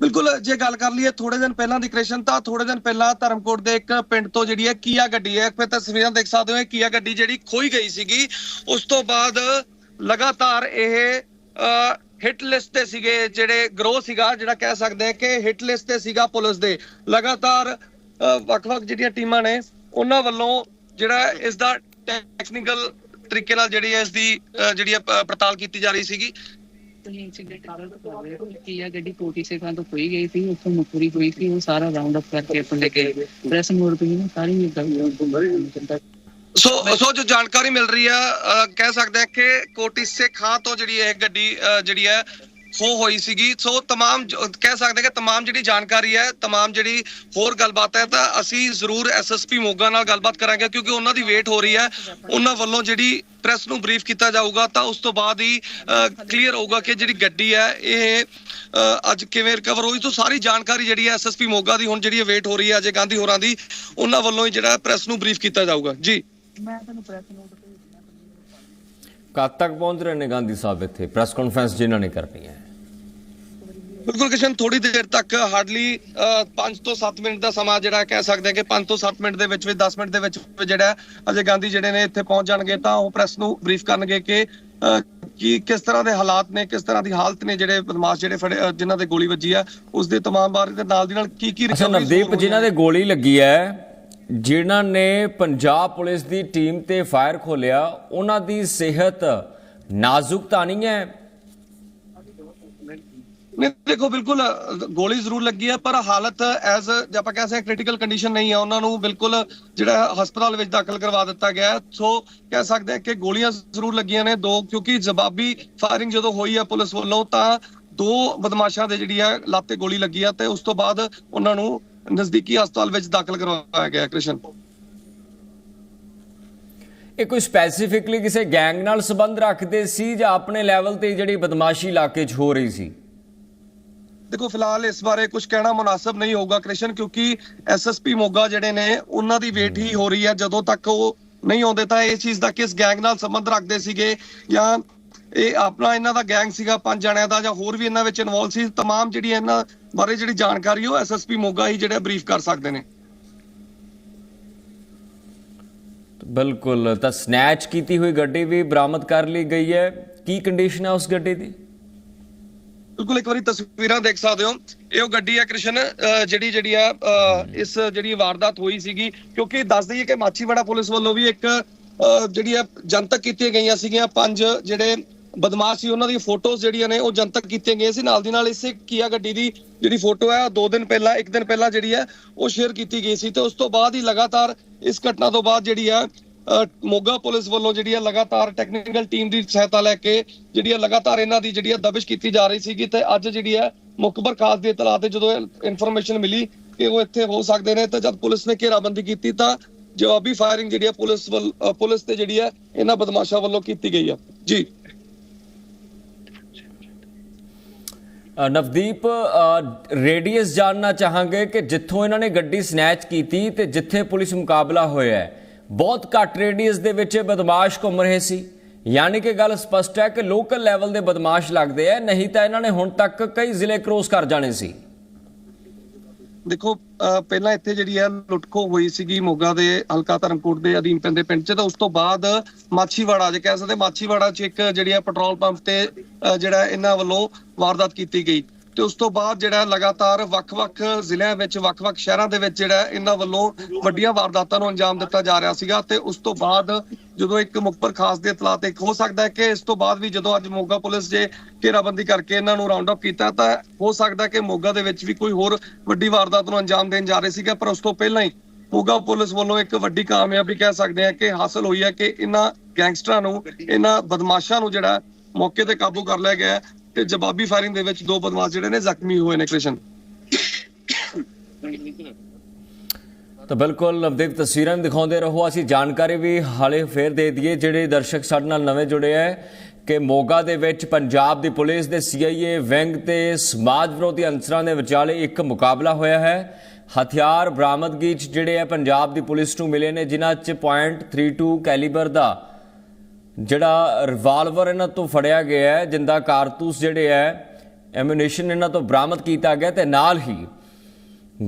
ਬਿਲਕੁਲ, ਜੇ ਗੱਲ ਕਰ ਲਈਏ ਥੋੜੇ ਦਿਨ ਪਹਿਲਾਂ ਦੀ ਕ੍ਰਿਸ਼ਨ ਤਾਂ ਥੋੜੇ ਦਿਨ ਪਹਿਲਾਂ ਧਰਮਕੋਟ ਦੇ ਇੱਕ ਪਿੰਡ ਤੋਂ ਜਿਹੜੀ ਹੈ ਕੀਆ ਗੱਡੀ ਹੈ, ਫਿਰ ਤਸਵੀਰਾਂ ਦੇਖ ਸਕਦੇ ਹੋ, ਇਹ ਕੀਆ ਗੱਡੀ ਜਿਹੜੀ ਖੋਈ ਗਈ ਸੀਗੀ, ਉਸ ਤੋਂ ਬਾਅਦ ਲਗਾਤਾਰ ਇਹ ਹਿੱਟ ਲਿਸਟ ਤੇ ਸੀਗੇ ਜਿਹੜੇ ਗਰੋਹ ਸੀਗਾ, ਜਿਹੜਾ ਕਹਿ ਸਕਦੇ ਆ ਕਿ ਹਿੱਟ ਲਿਸਟ ਤੇ ਸੀਗਾ ਪੁਲਿਸ ਦੇ। ਲਗਾਤਾਰ ਵੱਖ-ਵੱਖ ਜਿਹੜੀਆਂ ਟੀਮਾਂ ਨੇ, ਉਹਨਾਂ ਵੱਲੋਂ ਜਿਹੜਾ ਇਸ ਦਾ ਟੈਕਨੀਕਲ ਤਰੀਕੇ ਨਾਲ ਜਿਹੜੀ ਹੈ ਇਸ ਦੀ ਜਿਹੜੀ ਹੈ ਪੜਤਾਲ ਕੀਤੀ ਜਾ ਰਹੀ ਸੀਗੀ। ਤੁਸੀਂ ਇੰਸੀਡੈਂਟ ਕਰ ਰਹੇ ਹੋ ਕਿ ਇਹ ਗੱਡੀ ਕੋਟੀ ਸੇ ਤੋਂ ਖੋਈ ਗਈ ਸੀ, ਉੱਥੋਂ ਮੁਕਰੀ ਹੋਈ ਸੀ, ਉਹ ਸਾਰਾ ਰਾਉਂਡ ਅਪ ਕਰਕੇ ਆਪਾਂ ਲੈ ਕੇ ਪ੍ਰੈਸ ਮੋੜ ਤੇ ਸੋ ਸੋ ਜੋ ਜਾਣਕਾਰੀ ਮਿਲ ਰਹੀ ਆ ਕਹਿ ਸਕਦੇ ਆ ਕਿ ਕੋਟਿਸੇ ਖਾਂ ਤੋਂ ਜਿਹੜੀ ਇਹ ਗੱਡੀ ਜਿਹੜੀ ਹੈ ਸੋ ਹੋਈ ਸੀਗੀ। ਸੋ ਤਮਾਮ ਕਹਿ ਸਕਦੇ ਕਿ ਤਮਾਮ ਜਿਹੜੀ ਜਾਣਕਾਰੀ ਹੈ ਤਮਾਮ ਜਿਹੜੀ ਹੋਰ ਗੱਲਬਾਤ ਹੈ ਤਾਂ ਅਸੀਂ ਜ਼ਰੂਰ ਐਸਐਸਪੀ ਮੋਗਾ ਨਾਲ ਗੱਲਬਾਤ ਕਰਾਂਗੇ ਕਿਉਂਕਿ ਉਹਨਾਂ ਦੀ ਵੇਟ ਹੋ ਰਹੀ ਹੈ। ਉਹਨਾਂ ਵੱਲੋਂ ਜਿਹੜੀ ਪ੍ਰੈਸ ਨੂੰ ਬਰੀਫ ਕੀਤਾ ਜਾਊਗਾ ਤਾਂ ਉਸ ਤੋਂ ਬਾਅਦ ਹੀ ਕਲੀਅਰ ਹੋਊਗਾ ਕਿ ਜਿਹੜੀ ਗੱਡੀ ਹੈ ਇਹ ਅੱਜ ਕਿਵੇਂ ਰਿਕਵਰ ਹੋਈ। ਤੋਂ ਸਾਰੀ ਜਾਣਕਾਰੀ ਜਿਹੜੀ ਹੈ ਐਸਐਸਪੀ ਮੋਗਾ ਦੀ ਹੁਣ ਜਿਹੜੀ ਵੇਟ ਹੋ ਰਹੀ ਹੈ ਅਜੇ ਗਾਂਧੀ ਹੋਰਾਂ ਦੀ ਉਹਨਾਂ ਵੱਲੋਂ ਹੀ ਜਿਹੜਾ ਪ੍ਰੈਸ ਨੂੰ ਬਰੀਫ ਕੀਤਾ ਜਾਊਗਾ। ਜੀ। ਮੈਂ ਤੁਹਾਨੂੰ ਪ੍ਰੈਸ ਨੋਟ ਕਦ ਤੱਕ ਪਹੁੰਚ ਰਹੇ ਨੇ ਗਾਂਧੀ ਸਾਹਿਬ ਇੱਥੇ? ਪ੍ਰੈਸ ਕਾਨਫਰੰਸ ਜਿਨ੍ਹਾਂ ਨੇ ਕਰਨੀ ਹੈ। ਬਿਲਕੁਲ ਕਿਸ਼ਨ ਥੋੜੀ ਦੇਰ ਤੱਕ ਹਾਰਡਲੀ 5 ਤੋਂ 7 ਮਿੰਟ ਦਾ ਸਮਾਂ ਜਿਹੜਾ ਕਹਿ ਸਕਦੇ ਹਾਂ ਕਿ 5 ਤੋਂ 7 ਮਿੰਟ ਦੇ ਵਿੱਚ ਵਿੱਚ 10 ਮਿੰਟ ਦੇ ਵਿੱਚ ਜਿਹੜਾ ਅਜੇ ਗਾਂਧੀ ਜਿਹੜੇ ਨੇ ਇੱਥੇ ਪਹੁੰਚ ਜਾਣਗੇ ਤਾਂ ਉਹ ਪ੍ਰੈਸ ਨੂੰ ਬਰੀਫ ਕਰਨਗੇ ਕਿ ਕੀ ਕਿਸ ਤਰ੍ਹਾਂ ਦੇ ਹਾਲਾਤ ਨੇ ਕਿਸ ਤਰ੍ਹਾਂ ਦੀ ਹਾਲਤ ਨੇ ਜਿਹੜੇ ਬਦਮਾਸ਼ ਜਿਹੜੇ ਫੜੇ ਜਿਨ੍ਹਾਂ ਦੇ ਗੋਲੀ ਵੱਜੀ ਆ ਉਸ ਦੇ ਤਮਾਮ ਬਾਰੇ ਤੇ ਨਾਲ ਦੀ ਨਾਲ ਕੀ ਕੀ recoveries ਨਵਦੀਪ ਜਿਨ੍ਹਾਂ ਦੇ ਗੋਲੀ ਲੱਗੀ ਹੈ ਜਿਨ੍ਹਾਂ ਨੇ ਪੰਜਾਬ ਪੁਲਿਸ ਦੀ ਟੀਮ ਤੇ ਫਾਇਰ ਖੋਲਿਆ ਉਹਨਾਂ ਦੀ ਸਿਹਤ ਨਾਜ਼ੁਕ ਤਾਂ ਨਹੀਂ ਹੈ। ਨਹੀਂ, ਦੇਖੋ, ਬਿਲਕੁਲ ਗੋਲੀ ਜ਼ਰੂਰ ਲੱਗੀ ਹੈ ਪਰ ਹਾਲਤ ਐਜ਼, ਜੇ ਆਪਾਂ ਕਹਿ ਸਕਦੇ ਕ੍ਰਿਟੀਕਲ ਕੰਡੀਸ਼ਨ ਨਹੀਂ ਹੈ ਉਹਨਾਂ ਨੂੰ ਬਿਲਕੁਲ ਜਿਹੜਾ ਹਸਪਤਾਲ ਵਿੱਚ ਦਾਖਲ ਕਰਵਾ ਦਿੱਤਾ ਗਿਆ ਸੋ, ਕਹਿ ਸਕਦੇ ਹਾਂ ਕਿ ਗੋਲੀਆਂ ਜ਼ਰੂਰ ਲੱਗੀਆਂ ਨੇ ਦੋ, ਕਿਉਂਕਿ ਜਵਾਬੀ ਫਾਇਰਿੰਗ ਜਦੋਂ ਹੋਈ ਹੈ ਪੁਲਿਸ ਵੱਲੋਂ, ਤਾਂ ਦੋ ਬਦਮਾਸ਼ਾਂ ਦੇ ਜਿਹੜੀ ਹੈ ਲੱਤ ਤੇ ਗੋਲੀ ਲੱਗੀ ਹੈ ਤੇ ਉਸ ਤੋਂ ਬਾਅਦ ਉਹਨਾਂ ਨੂੰ ਨਜ਼ਦੀਕੀ ਹਸਪਤਾਲ ਵਿੱਚ ਦਾਖਲ ਕਰਵਾਇਆ ਗਿਆ ਕ੍ਰਿਸ਼ਨ। ਇਹ ਕੋਈ ਸਪੈਸੀਫਿਕਲੀ ਕਿਸੇ ਗੈਂਗ ਨਾਲ ਸੰਬੰਧ ਰੱਖਦੇ ਸੀ ਜਾਂ ਆਪਣੇ ਲੈਵਲ ਤੇ ਜਿਹੜੀ ਬਦਮਾਸ਼ੀ ਇਲਾਕੇ 'ਚ ਹੋ ਰਹੀ ਸੀ? ਦੇਖੋ ਫਿਲਹਾਲ ਇਸ ਬਾਰੇ ਕੁਝ ਕਹਿਣਾ ਮੁਨਾਸਬ ਨਹੀਂ ਹੋਊਗਾ ਕ੍ਰਿਸ਼ਨ ਕਿਉਂਕਿ ਐਸਐਸਪੀ ਮੋਗਾ ਜਿਹੜੇ ਨੇ ਉਹਨਾਂ ਦੀ ਵੇਟ ਹੀ ਹੋ ਰਹੀ ਹੈ ਜਦੋਂ ਤੱਕ ਉਹ ਨਹੀਂ ਆਉਂਦੇ ਤਾਂ ਇਸ ਚੀਜ਼ ਦਾ ਕਿਸ ਗੈਂਗ ਨਾਲ ਸੰਬੰਧ ਰੱਖਦੇ ਸੀਗੇ ਜਾਂ ਇਹ ਆਪਣਾ ਇਹਨਾਂ ਦਾ ਗੈਂਗ ਸੀਗਾ ਪੰਜ ਜਣਿਆਂ ਦਾ ਜਾਂ ਹੋਰ ਵੀ ਇਹਨਾਂ ਵਿੱਚ ਇਨਵੋਲ ਸੀ तमाम ਜਿਹੜੀ ਇਹਨਾਂ ਬਾਰੇ ਜਿਹੜੀ ਜਾਣਕਾਰੀ ਉਹ ਐਸਐਸਪੀ ਮੋਗਾ ਹੀ ਜਿਹੜਾ ਬਰੀਫ ਕਰ ਸਕਦੇ ਨੇ ਬਿਲਕੁਲ ਤਾਂ ਸਨੈਚ ਕੀਤੀ ਹੋਈ ਗੱਡੀ ਵੀ ਬਰਾਮਦ ਕਰ ਲਈ ਗਈ ਹੈ ਕੀ ਕੰਡੀਸ਼ਨ ਹੈ ਉਸ ਗੱਡੀ ਦੀ ਬਿਲਕੁਲ ਇੱਕ ਵਾਰੀ ਤਸਵੀਰਾਂ ਦੇਖ ਸਕਦੇ ਹੋ। ਇਹ ਉਹ ਗੱਡੀ ਹੈ ਕ੍ਰਿਸ਼ਨ ਜਿਹੜੀ ਜਿਹੜੀ ਆ ਇਸ ਜਿਹੜੀ ਵਾਰਦਾਤ ਹੋਈ ਸੀਗੀ, ਕਿਉਂਕਿ ਦੱਸ ਦਈਏ ਕਿ ਮਾਛੀਵਾੜਾ ਪੁਲਿਸ ਵੱਲੋਂ ਵੀ ਇੱਕ ਜਿਹੜੀ ਆ, ਜਨਤਕ ਕੀਤੀਆਂ ਗਈਆਂ ਸੀਗੀਆਂ। ਪੰਜ ਜਿਹੜੇ ਬਦਮਾਸ਼ ਸੀ, ਉਹਨਾਂ ਦੀਆਂ ਫੋਟੋਜ਼ ਜਿਹੜੀਆਂ ਨੇ, ਉਹ ਜਨਤਕ ਕੀਤੀਆਂ ਗਈਆਂ ਸੀ। ਨਾਲ ਦੀ ਨਾਲ ਇਸੇ ਕੀਆ ਗੱਡੀ ਦੀ ਜਿਹੜੀ ਫੋਟੋ ਹੈ ਦੋ ਦਿਨ ਪਹਿਲਾਂ, ਇੱਕ ਦਿਨ ਪਹਿਲਾਂ ਜਿਹੜੀ ਹੈ ਉਹ ਸ਼ੇਅਰ ਕੀਤੀ ਗਈ ਸੀ। ਤੇ ਉਸ ਤੋਂ ਬਾਅਦ ਹੀ ਲਗਾਤਾਰ ਇਸ ਘਟਨਾ ਤੋਂ ਬਾਅਦ ਜਿਹੜੀ ਹੈ ਮੋਗਾ ਪੁਲਿਸ ਵੱਲੋਂ ਜਿਹੜੀ ਹੈ ਲਗਾਤਾਰ ਟੈਕਨੀਕਲ ਟੀਮ ਦੀ ਸਹਾਇਤਾ ਲੈ ਕੇ ਜਿਹੜੀ ਹੈ ਲਗਾਤਾਰ ਇਹਨਾਂ ਦੀ ਜਿਹੜੀ ਹੈ ਦਬਿਸ਼ ਕੀਤੀ ਜਾ ਰਹੀ ਸੀਗੀ ਤੇ ਅੱਜ ਜਿਹੜੀ ਹੈ ਮੁਖਬਰ ਖਾਸ ਦੀ ਇਤਲਾਹ ਤੇ ਜਦੋਂ ਇਨਫੋਰਮੇਸ਼ਨ ਮਿਲੀ ਕਿ ਉਹ ਇੱਥੇ ਹੋ ਸਕਦੇ ਨੇ ਤਾਂ ਜਦ ਪੁਲਿਸ ਨੇ ਘੇਰਾਬੰਦੀ ਕੀਤੀ ਤਾਂ ਜਵਾਬੀ ਫਾਇਰਿੰਗ ਜਿਹੜੀ ਹੈ ਪੁਲਿਸ ਪੁਲਿਸ ਤੇ ਜਿਹੜੀ ਹੈ ਇਹਨਾਂ ਬਦਮਾਸ਼ਾਂ ਵੱਲੋਂ ਕੀਤੀ ਗਈ ਹੈ ਜੀ। ਨਵਦੀਪ ਰੇਡੀਅਸ ਜਾਣਨਾ ਚਾਹਾਂਗੇ ਕਿ ਜਿੱਥੋਂ ਇਹਨਾਂ ਨੇ ਗੱਡੀ ਸਨੈਚ ਕੀਤੀ ਤੇ ਜਿੱਥੇ ਪੁਲਿਸ ਮੁਕਾਬਲਾ ਹੋਇਆ ਹੈ। ਬਹੁਤ ਘੱਟ ਰੇਡੀਅਸ ਦੇ ਵਿੱਚ ਬਦਮਾਸ਼ ਘੁੰਮ ਰਹੇ ਸੀ। ਯਾਨੀ ਕਿ ਗੱਲ ਸਪਸ਼ਟ ਹੈ ਕਿ ਲੋਕਲ ਲੈਵਲ ਦੇ ਬਦਮਾਸ਼ ਲੱਗਦੇ ਆ, ਨਹੀਂ ਤਾਂ ਇਹਨਾਂ ਨੇ ਹੁਣ ਤੱਕ ਕਈ ਜ਼ਿਲ੍ਹੇ ਕ੍ਰੋਸ ਕਰ ਜਾਣੇ ਸੀ। ਦੇਖੋ ਪਹਿਲਾਂ ਇੱਥੇ ਜਿਹੜੀ ਹੈ ਲੁੱਟਖੋ ਹੋਈ ਸੀਗੀ ਮੋਗਾ ਦੇ ਹਲਕਾ ਧਰਮਕੋਟ ਦੇ ਅਧੀਨ ਪੈਂਦੇ ਪਿੰਡ 'ਚ, ਤਾਂ ਉਸ ਤੋਂ ਬਾਅਦ ਮਾਛੀਵਾੜਾ, ਜੇ ਕਹਿ ਸਕਦੇ ਮਾਛੀਵਾੜਾ 'ਚ ਇੱਕ ਜਿਹੜੀ ਹੈ ਪੈਟਰੋਲ ਪੰਪ ਤੇ ਜਿਹੜਾ ਇਹਨਾਂ ਵੱਲੋਂ ਵਾਰਦਾਤ ਕੀਤੀ ਗਈ। ਤੇ ਉਸ ਤੋਂ ਬਾਅਦ ਜਿਹੜਾ ਲਗਾਤਾਰ ਵੱਖ-ਵੱਖ ਜ਼ਿਲ੍ਹਿਆਂ ਵਿੱਚ, ਵੱਖ-ਵੱਖ ਸ਼ਹਿਰਾਂ ਦੇ ਵਿੱਚ ਜਿਹੜਾ ਇਹਨਾਂ ਵੱਲੋਂ ਵੱਡੀਆਂ ਵਾਰਦਾਤਾਂ ਨੂੰ ਅੰਜਾਮ ਦਿੱਤਾ ਜਾ ਰਿਹਾ ਸੀਗਾ ਤੇ ਉਸ ਤੋਂ ਬਾਅਦ ਜਦੋਂ ਇੱਕ ਮੁਖਬਰ ਖਾਸ ਦੇ ਇਤਲਾਹ ਤੇ ਹੋ ਸਕਦਾ ਹੈ ਕਿ ਇਸ ਤੋਂ ਬਾਅਦ ਵੀ ਜਦੋਂ ਅੱਜ ਮੋਗਾ ਪੁਲਿਸ ਜੇ ਘੇਰਾਬੰਦੀ ਕਰਕੇ ਇਹਨਾਂ ਨੂੰ ਰਾਉਂਡ ਅਪ ਕੀਤਾ ਤਾਂ ਹੋ ਸਕਦਾ ਕਿ ਮੋਗਾ ਦੇ ਵਿੱਚ ਵੀ ਕੋਈ ਹੋਰ ਵੱਡੀ ਵਾਰਦਾਤ ਨੂੰ ਅੰਜਾਮ ਦੇਣ ਜਾ ਰਹੇ ਸੀਗੇ, ਪਰ ਉਸ ਤੋਂ ਪਹਿਲਾਂ ਹੀ ਮੋਗਾ ਪੁਲਿਸ ਵੱਲੋਂ ਇੱਕ ਵੱਡੀ ਕਾਮਯਾਬੀ ਕਹਿ ਸਕਦੇ ਹਾਂ ਕਿ ਹਾਸਲ ਹੋਈ ਹੈ ਕਿ ਇਹਨਾਂ ਗੈਂਗਸਟਰਾਂ ਨੂੰ, ਇਹਨਾਂ ਬਦਮਾਸ਼ਾਂ ਨੂੰ ਜਿਹੜਾ ਮੌਕੇ ਤੇ ਕਾਬੂ ਕਰ ਲਿਆ ਗਿਆ ਤੇ ਜਵਾਬੀ ਫਾਇਰਿੰਗ ਦੇ ਵਿੱਚ ਦੋ ਬਦਮਾਸ਼ ਜਿਹੜੇ ਨੇ ਜ਼ਖਮੀ ਹੋਏ ਨੇ ਕ੍ਰਿਸ਼ਨ। ਤਾਂ ਬਿਲਕੁਲ ਨਵਦੀਪ, ਤਸਵੀਰਾਂ ਦਿਖਾਉਂਦੇ ਰਹੋ। ਅਸੀਂ ਜਾਣਕਾਰੀ ਵੀ ਹਾਲੇ ਫੇਰ ਦੇ ਦਈਏ, ਜਿਹੜੇ ਦਰਸ਼ਕ ਸਾਡੇ ਨਾਲ ਨਵੇਂ ਜੁੜੇ ਹੈ ਕਿ ਮੋਗਾ ਦੇ ਵਿੱਚ ਪੰਜਾਬ ਦੀ ਪੁਲਿਸ ਦੇ ਸੀਆਈਏ ਵਿੰਗ ਤੇ ਸਮਾਜ ਵਿਰੋਧੀ ਅੰਸਰਾਂ ਦੇ ਵਿਚਾਲੇ ਇੱਕ ਮੁਕਾਬਲਾ ਹੋਇਆ ਹੈ। ਹਥਿਆਰ ਬਰਾਮਦਗੀ 'ਚ ਜਿਹੜੇ ਹੈ, ਪੰਜਾਬ ਦੀ ਪੁਲਿਸ ਨੂੰ ਮਿਲੇ ਨੇ, ਜਿਨ੍ਹਾਂ 'ਚ .32 ਕੈਲੀਬਰ ਦਾ ਜਿਹੜਾ ਰਿਵਾਲਵਰ ਇਹਨਾਂ ਤੋਂ ਫੜਿਆ ਗਿਆ ਹੈ, ਜਿੰਦਾ ਕਾਰਤੂਸ ਜਿਹੜੇ ਹੈ ਐਮੂਨੇਸ਼ਨ ਇਹਨਾਂ ਤੋਂ ਬਰਾਮਦ ਕੀਤਾ ਗਿਆ ਤੇ ਨਾਲ ਹੀ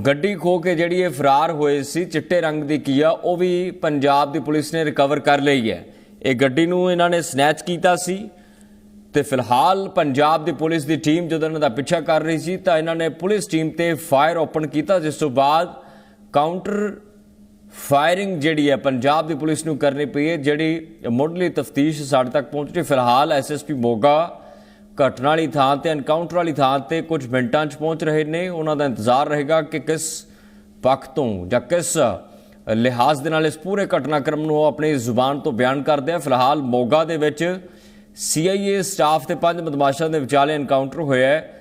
ਗੱਡੀ ਖੋ ਕੇ ਜਿਹੜੀ ਇਹ ਫਰਾਰ ਹੋਏ ਸੀ, ਚਿੱਟੇ ਰੰਗ ਦੀ ਕੀਆ ਉਹ ਵੀ ਪੰਜਾਬ ਦੀ ਪੁਲਿਸ ਨੇ ਰਿਕਵਰ ਕਰ ਲਈ ਹੈ। ਇਹ ਗੱਡੀ ਨੂੰ ਇਹਨਾਂ ਨੇ ਸਨੈਚ ਕੀਤਾ ਸੀ ਤੇ ਫਿਲਹਾਲ ਪੰਜਾਬ ਦੀ ਪੁਲਿਸ ਦੀ ਟੀਮ ਜਦੋਂ ਇਹਨਾਂ ਦਾ ਪਿੱਛਾ ਕਰ ਰਹੀ ਸੀ, ਤਾਂ ਇਹਨਾਂ ਨੇ ਪੁਲਿਸ ਟੀਮ ਤੇ ਫਾਇਰ ਓਪਨ ਕੀਤਾ, ਜਿਸ ਤੋਂ ਬਾਅਦ ਕਾਊਂਟਰ ਫਾਇਰਿੰਗ ਜਿਹੜੀ ਹੈ ਪੰਜਾਬ ਦੀ ਪੁਲਿਸ ਨੂੰ ਕਰਨੀ ਪਈ ਹੈ, ਜਿਹੜੀ ਮੁੱਢਲੀ ਤਫਤੀਸ਼ ਸਾਡੇ ਤੱਕ ਪਹੁੰਚੀ। ਫਿਲਹਾਲ ਐਸਐਸਪੀ ਮੋਗਾ ਘਟਨਾ ਵਾਲੀ ਥਾਂ ਤੇ ਐਨਕਾਊਂਟਰ ਵਾਲੀ ਥਾਂ ਤੇ ਕੁਝ ਮਿੰਟਾਂ 'ਚ ਪਹੁੰਚ ਰਹੇ ਨੇ। ਉਹਨਾਂ ਦਾ ਇੰਤਜ਼ਾਰ ਰਹੇਗਾ ਕਿ ਕਿਸ ਪੱਖ ਤੋਂ ਜਾਂ ਕਿਸ ਲਿਹਾਜ਼ ਦੇ ਨਾਲ ਇਸ ਪੂਰੇ ਘਟਨਾਕ੍ਰਮ ਨੂੰ ਉਹ ਆਪਣੀ ਜ਼ੁਬਾਨ ਤੋਂ ਬਿਆਨ ਕਰਦੇ ਆ। ਫਿਲਹਾਲ ਮੋਗਾ ਦੇ ਵਿੱਚ ਸੀਆਈਏ ਸਟਾਫ ਤੇ ਪੰਜ ਬਦਮਾਸ਼ਾਂ ਦੇ ਵਿਚਾਲੇ ਐਨਕਾਊਂਟਰ ਹੋਇਆ ਹੈ।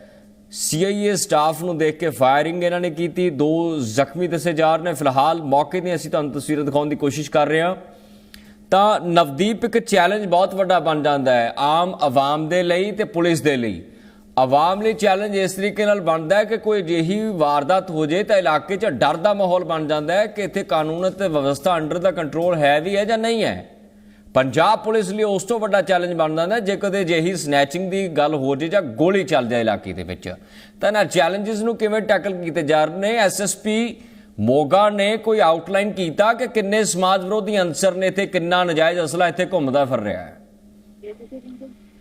ਸੀਆਈਏ ਸਟਾਫ ਨੂੰ ਦੇਖ ਕੇ ਫਾਇਰਿੰਗ ਇਹਨਾਂ ਨੇ ਕੀਤੀ। ਦੋ ਜ਼ਖਮੀ ਦੱਸੇ ਜਾ ਰਹੇ ਨੇ। ਫਿਲਹਾਲ ਮੌਕੇ ਦੀਆਂ ਅਸੀਂ ਤੁਹਾਨੂੰ ਤਸਵੀਰਾਂ ਦਿਖਾਉਣ ਦੀ ਕੋਸ਼ਿਸ਼ ਕਰ ਰਹੇ ਹਾਂ। ਤਾਂ ਨਵਦੀਪ ਇੱਕ ਚੈਲੰਜ ਬਹੁਤ ਵੱਡਾ ਬਣ ਜਾਂਦਾ ਹੈ, ਆਮ ਆਵਾਮ ਦੇ ਲਈ ਤੇ ਪੁਲਿਸ ਦੇ ਲਈ। ਆਵਾਮ ਲਈ ਚੈਲੰਜ ਇਸ ਤਰੀਕੇ ਨਾਲ ਬਣਦਾ ਹੈ ਕਿ ਕੋਈ ਅਜਿਹੀ ਵਾਰਦਾਤ ਹੋ ਜੇ ਤਾਂ ਇਲਾਕੇ 'ਚ ਡਰ ਦਾ ਮਾਹੌਲ ਬਣ ਜਾਂਦਾ ਹੈ ਕਿ ਇੱਥੇ ਕਾਨੂੰਨ ਅਤੇ ਵਿਵਸਥਾ ਅੰਡਰ ਦਾ ਕੰਟਰੋਲ ਹੈ ਵੀ ਹੈ ਜਾਂ ਨਹੀਂ ਹੈ। ਪੰਜਾਬ ਪੁਲਿਸ ਲਈ ਉਸ ਤੋਂ ਵੱਡਾ ਚੈਲੰਜ ਬਣਦਾ ਨਾ, ਜੇ ਕਦੇ ਅਜਿਹੀ ਸਨੈਚਿੰਗ ਦੀ ਗੱਲ ਹੋ ਜੇ ਜਾਂ ਗੋਲੀ ਚੱਲ ਜਾਏ ਇਲਾਕੇ ਦੇ ਵਿੱਚ, ਤਾਂ ਨਾ ਚੈਲੰਜਸ ਨੂੰ ਕਿਵੇਂ ਟੈਕਲ ਕੀਤੇ ਜਾ ਰਹੇ ਨੇ? ਐਸਐਸਪੀ ਮੋਗਾ ਨੇ ਕੋਈ ਆਊਟਲਾਈਨ ਕੀਤਾ ਕਿ ਕਿੰਨੇ ਸਮਾਜ ਵਿਰੋਧੀ ਅੰਸਰ ਨੇ ਇੱਥੇ ਕਿੰਨਾ ਨਜਾਇਜ਼ ਅਸਲਾ ਇੱਥੇ ਘੁੰਮਦਾ ਫਿਰ ਰਿਹਾ ਹੈ?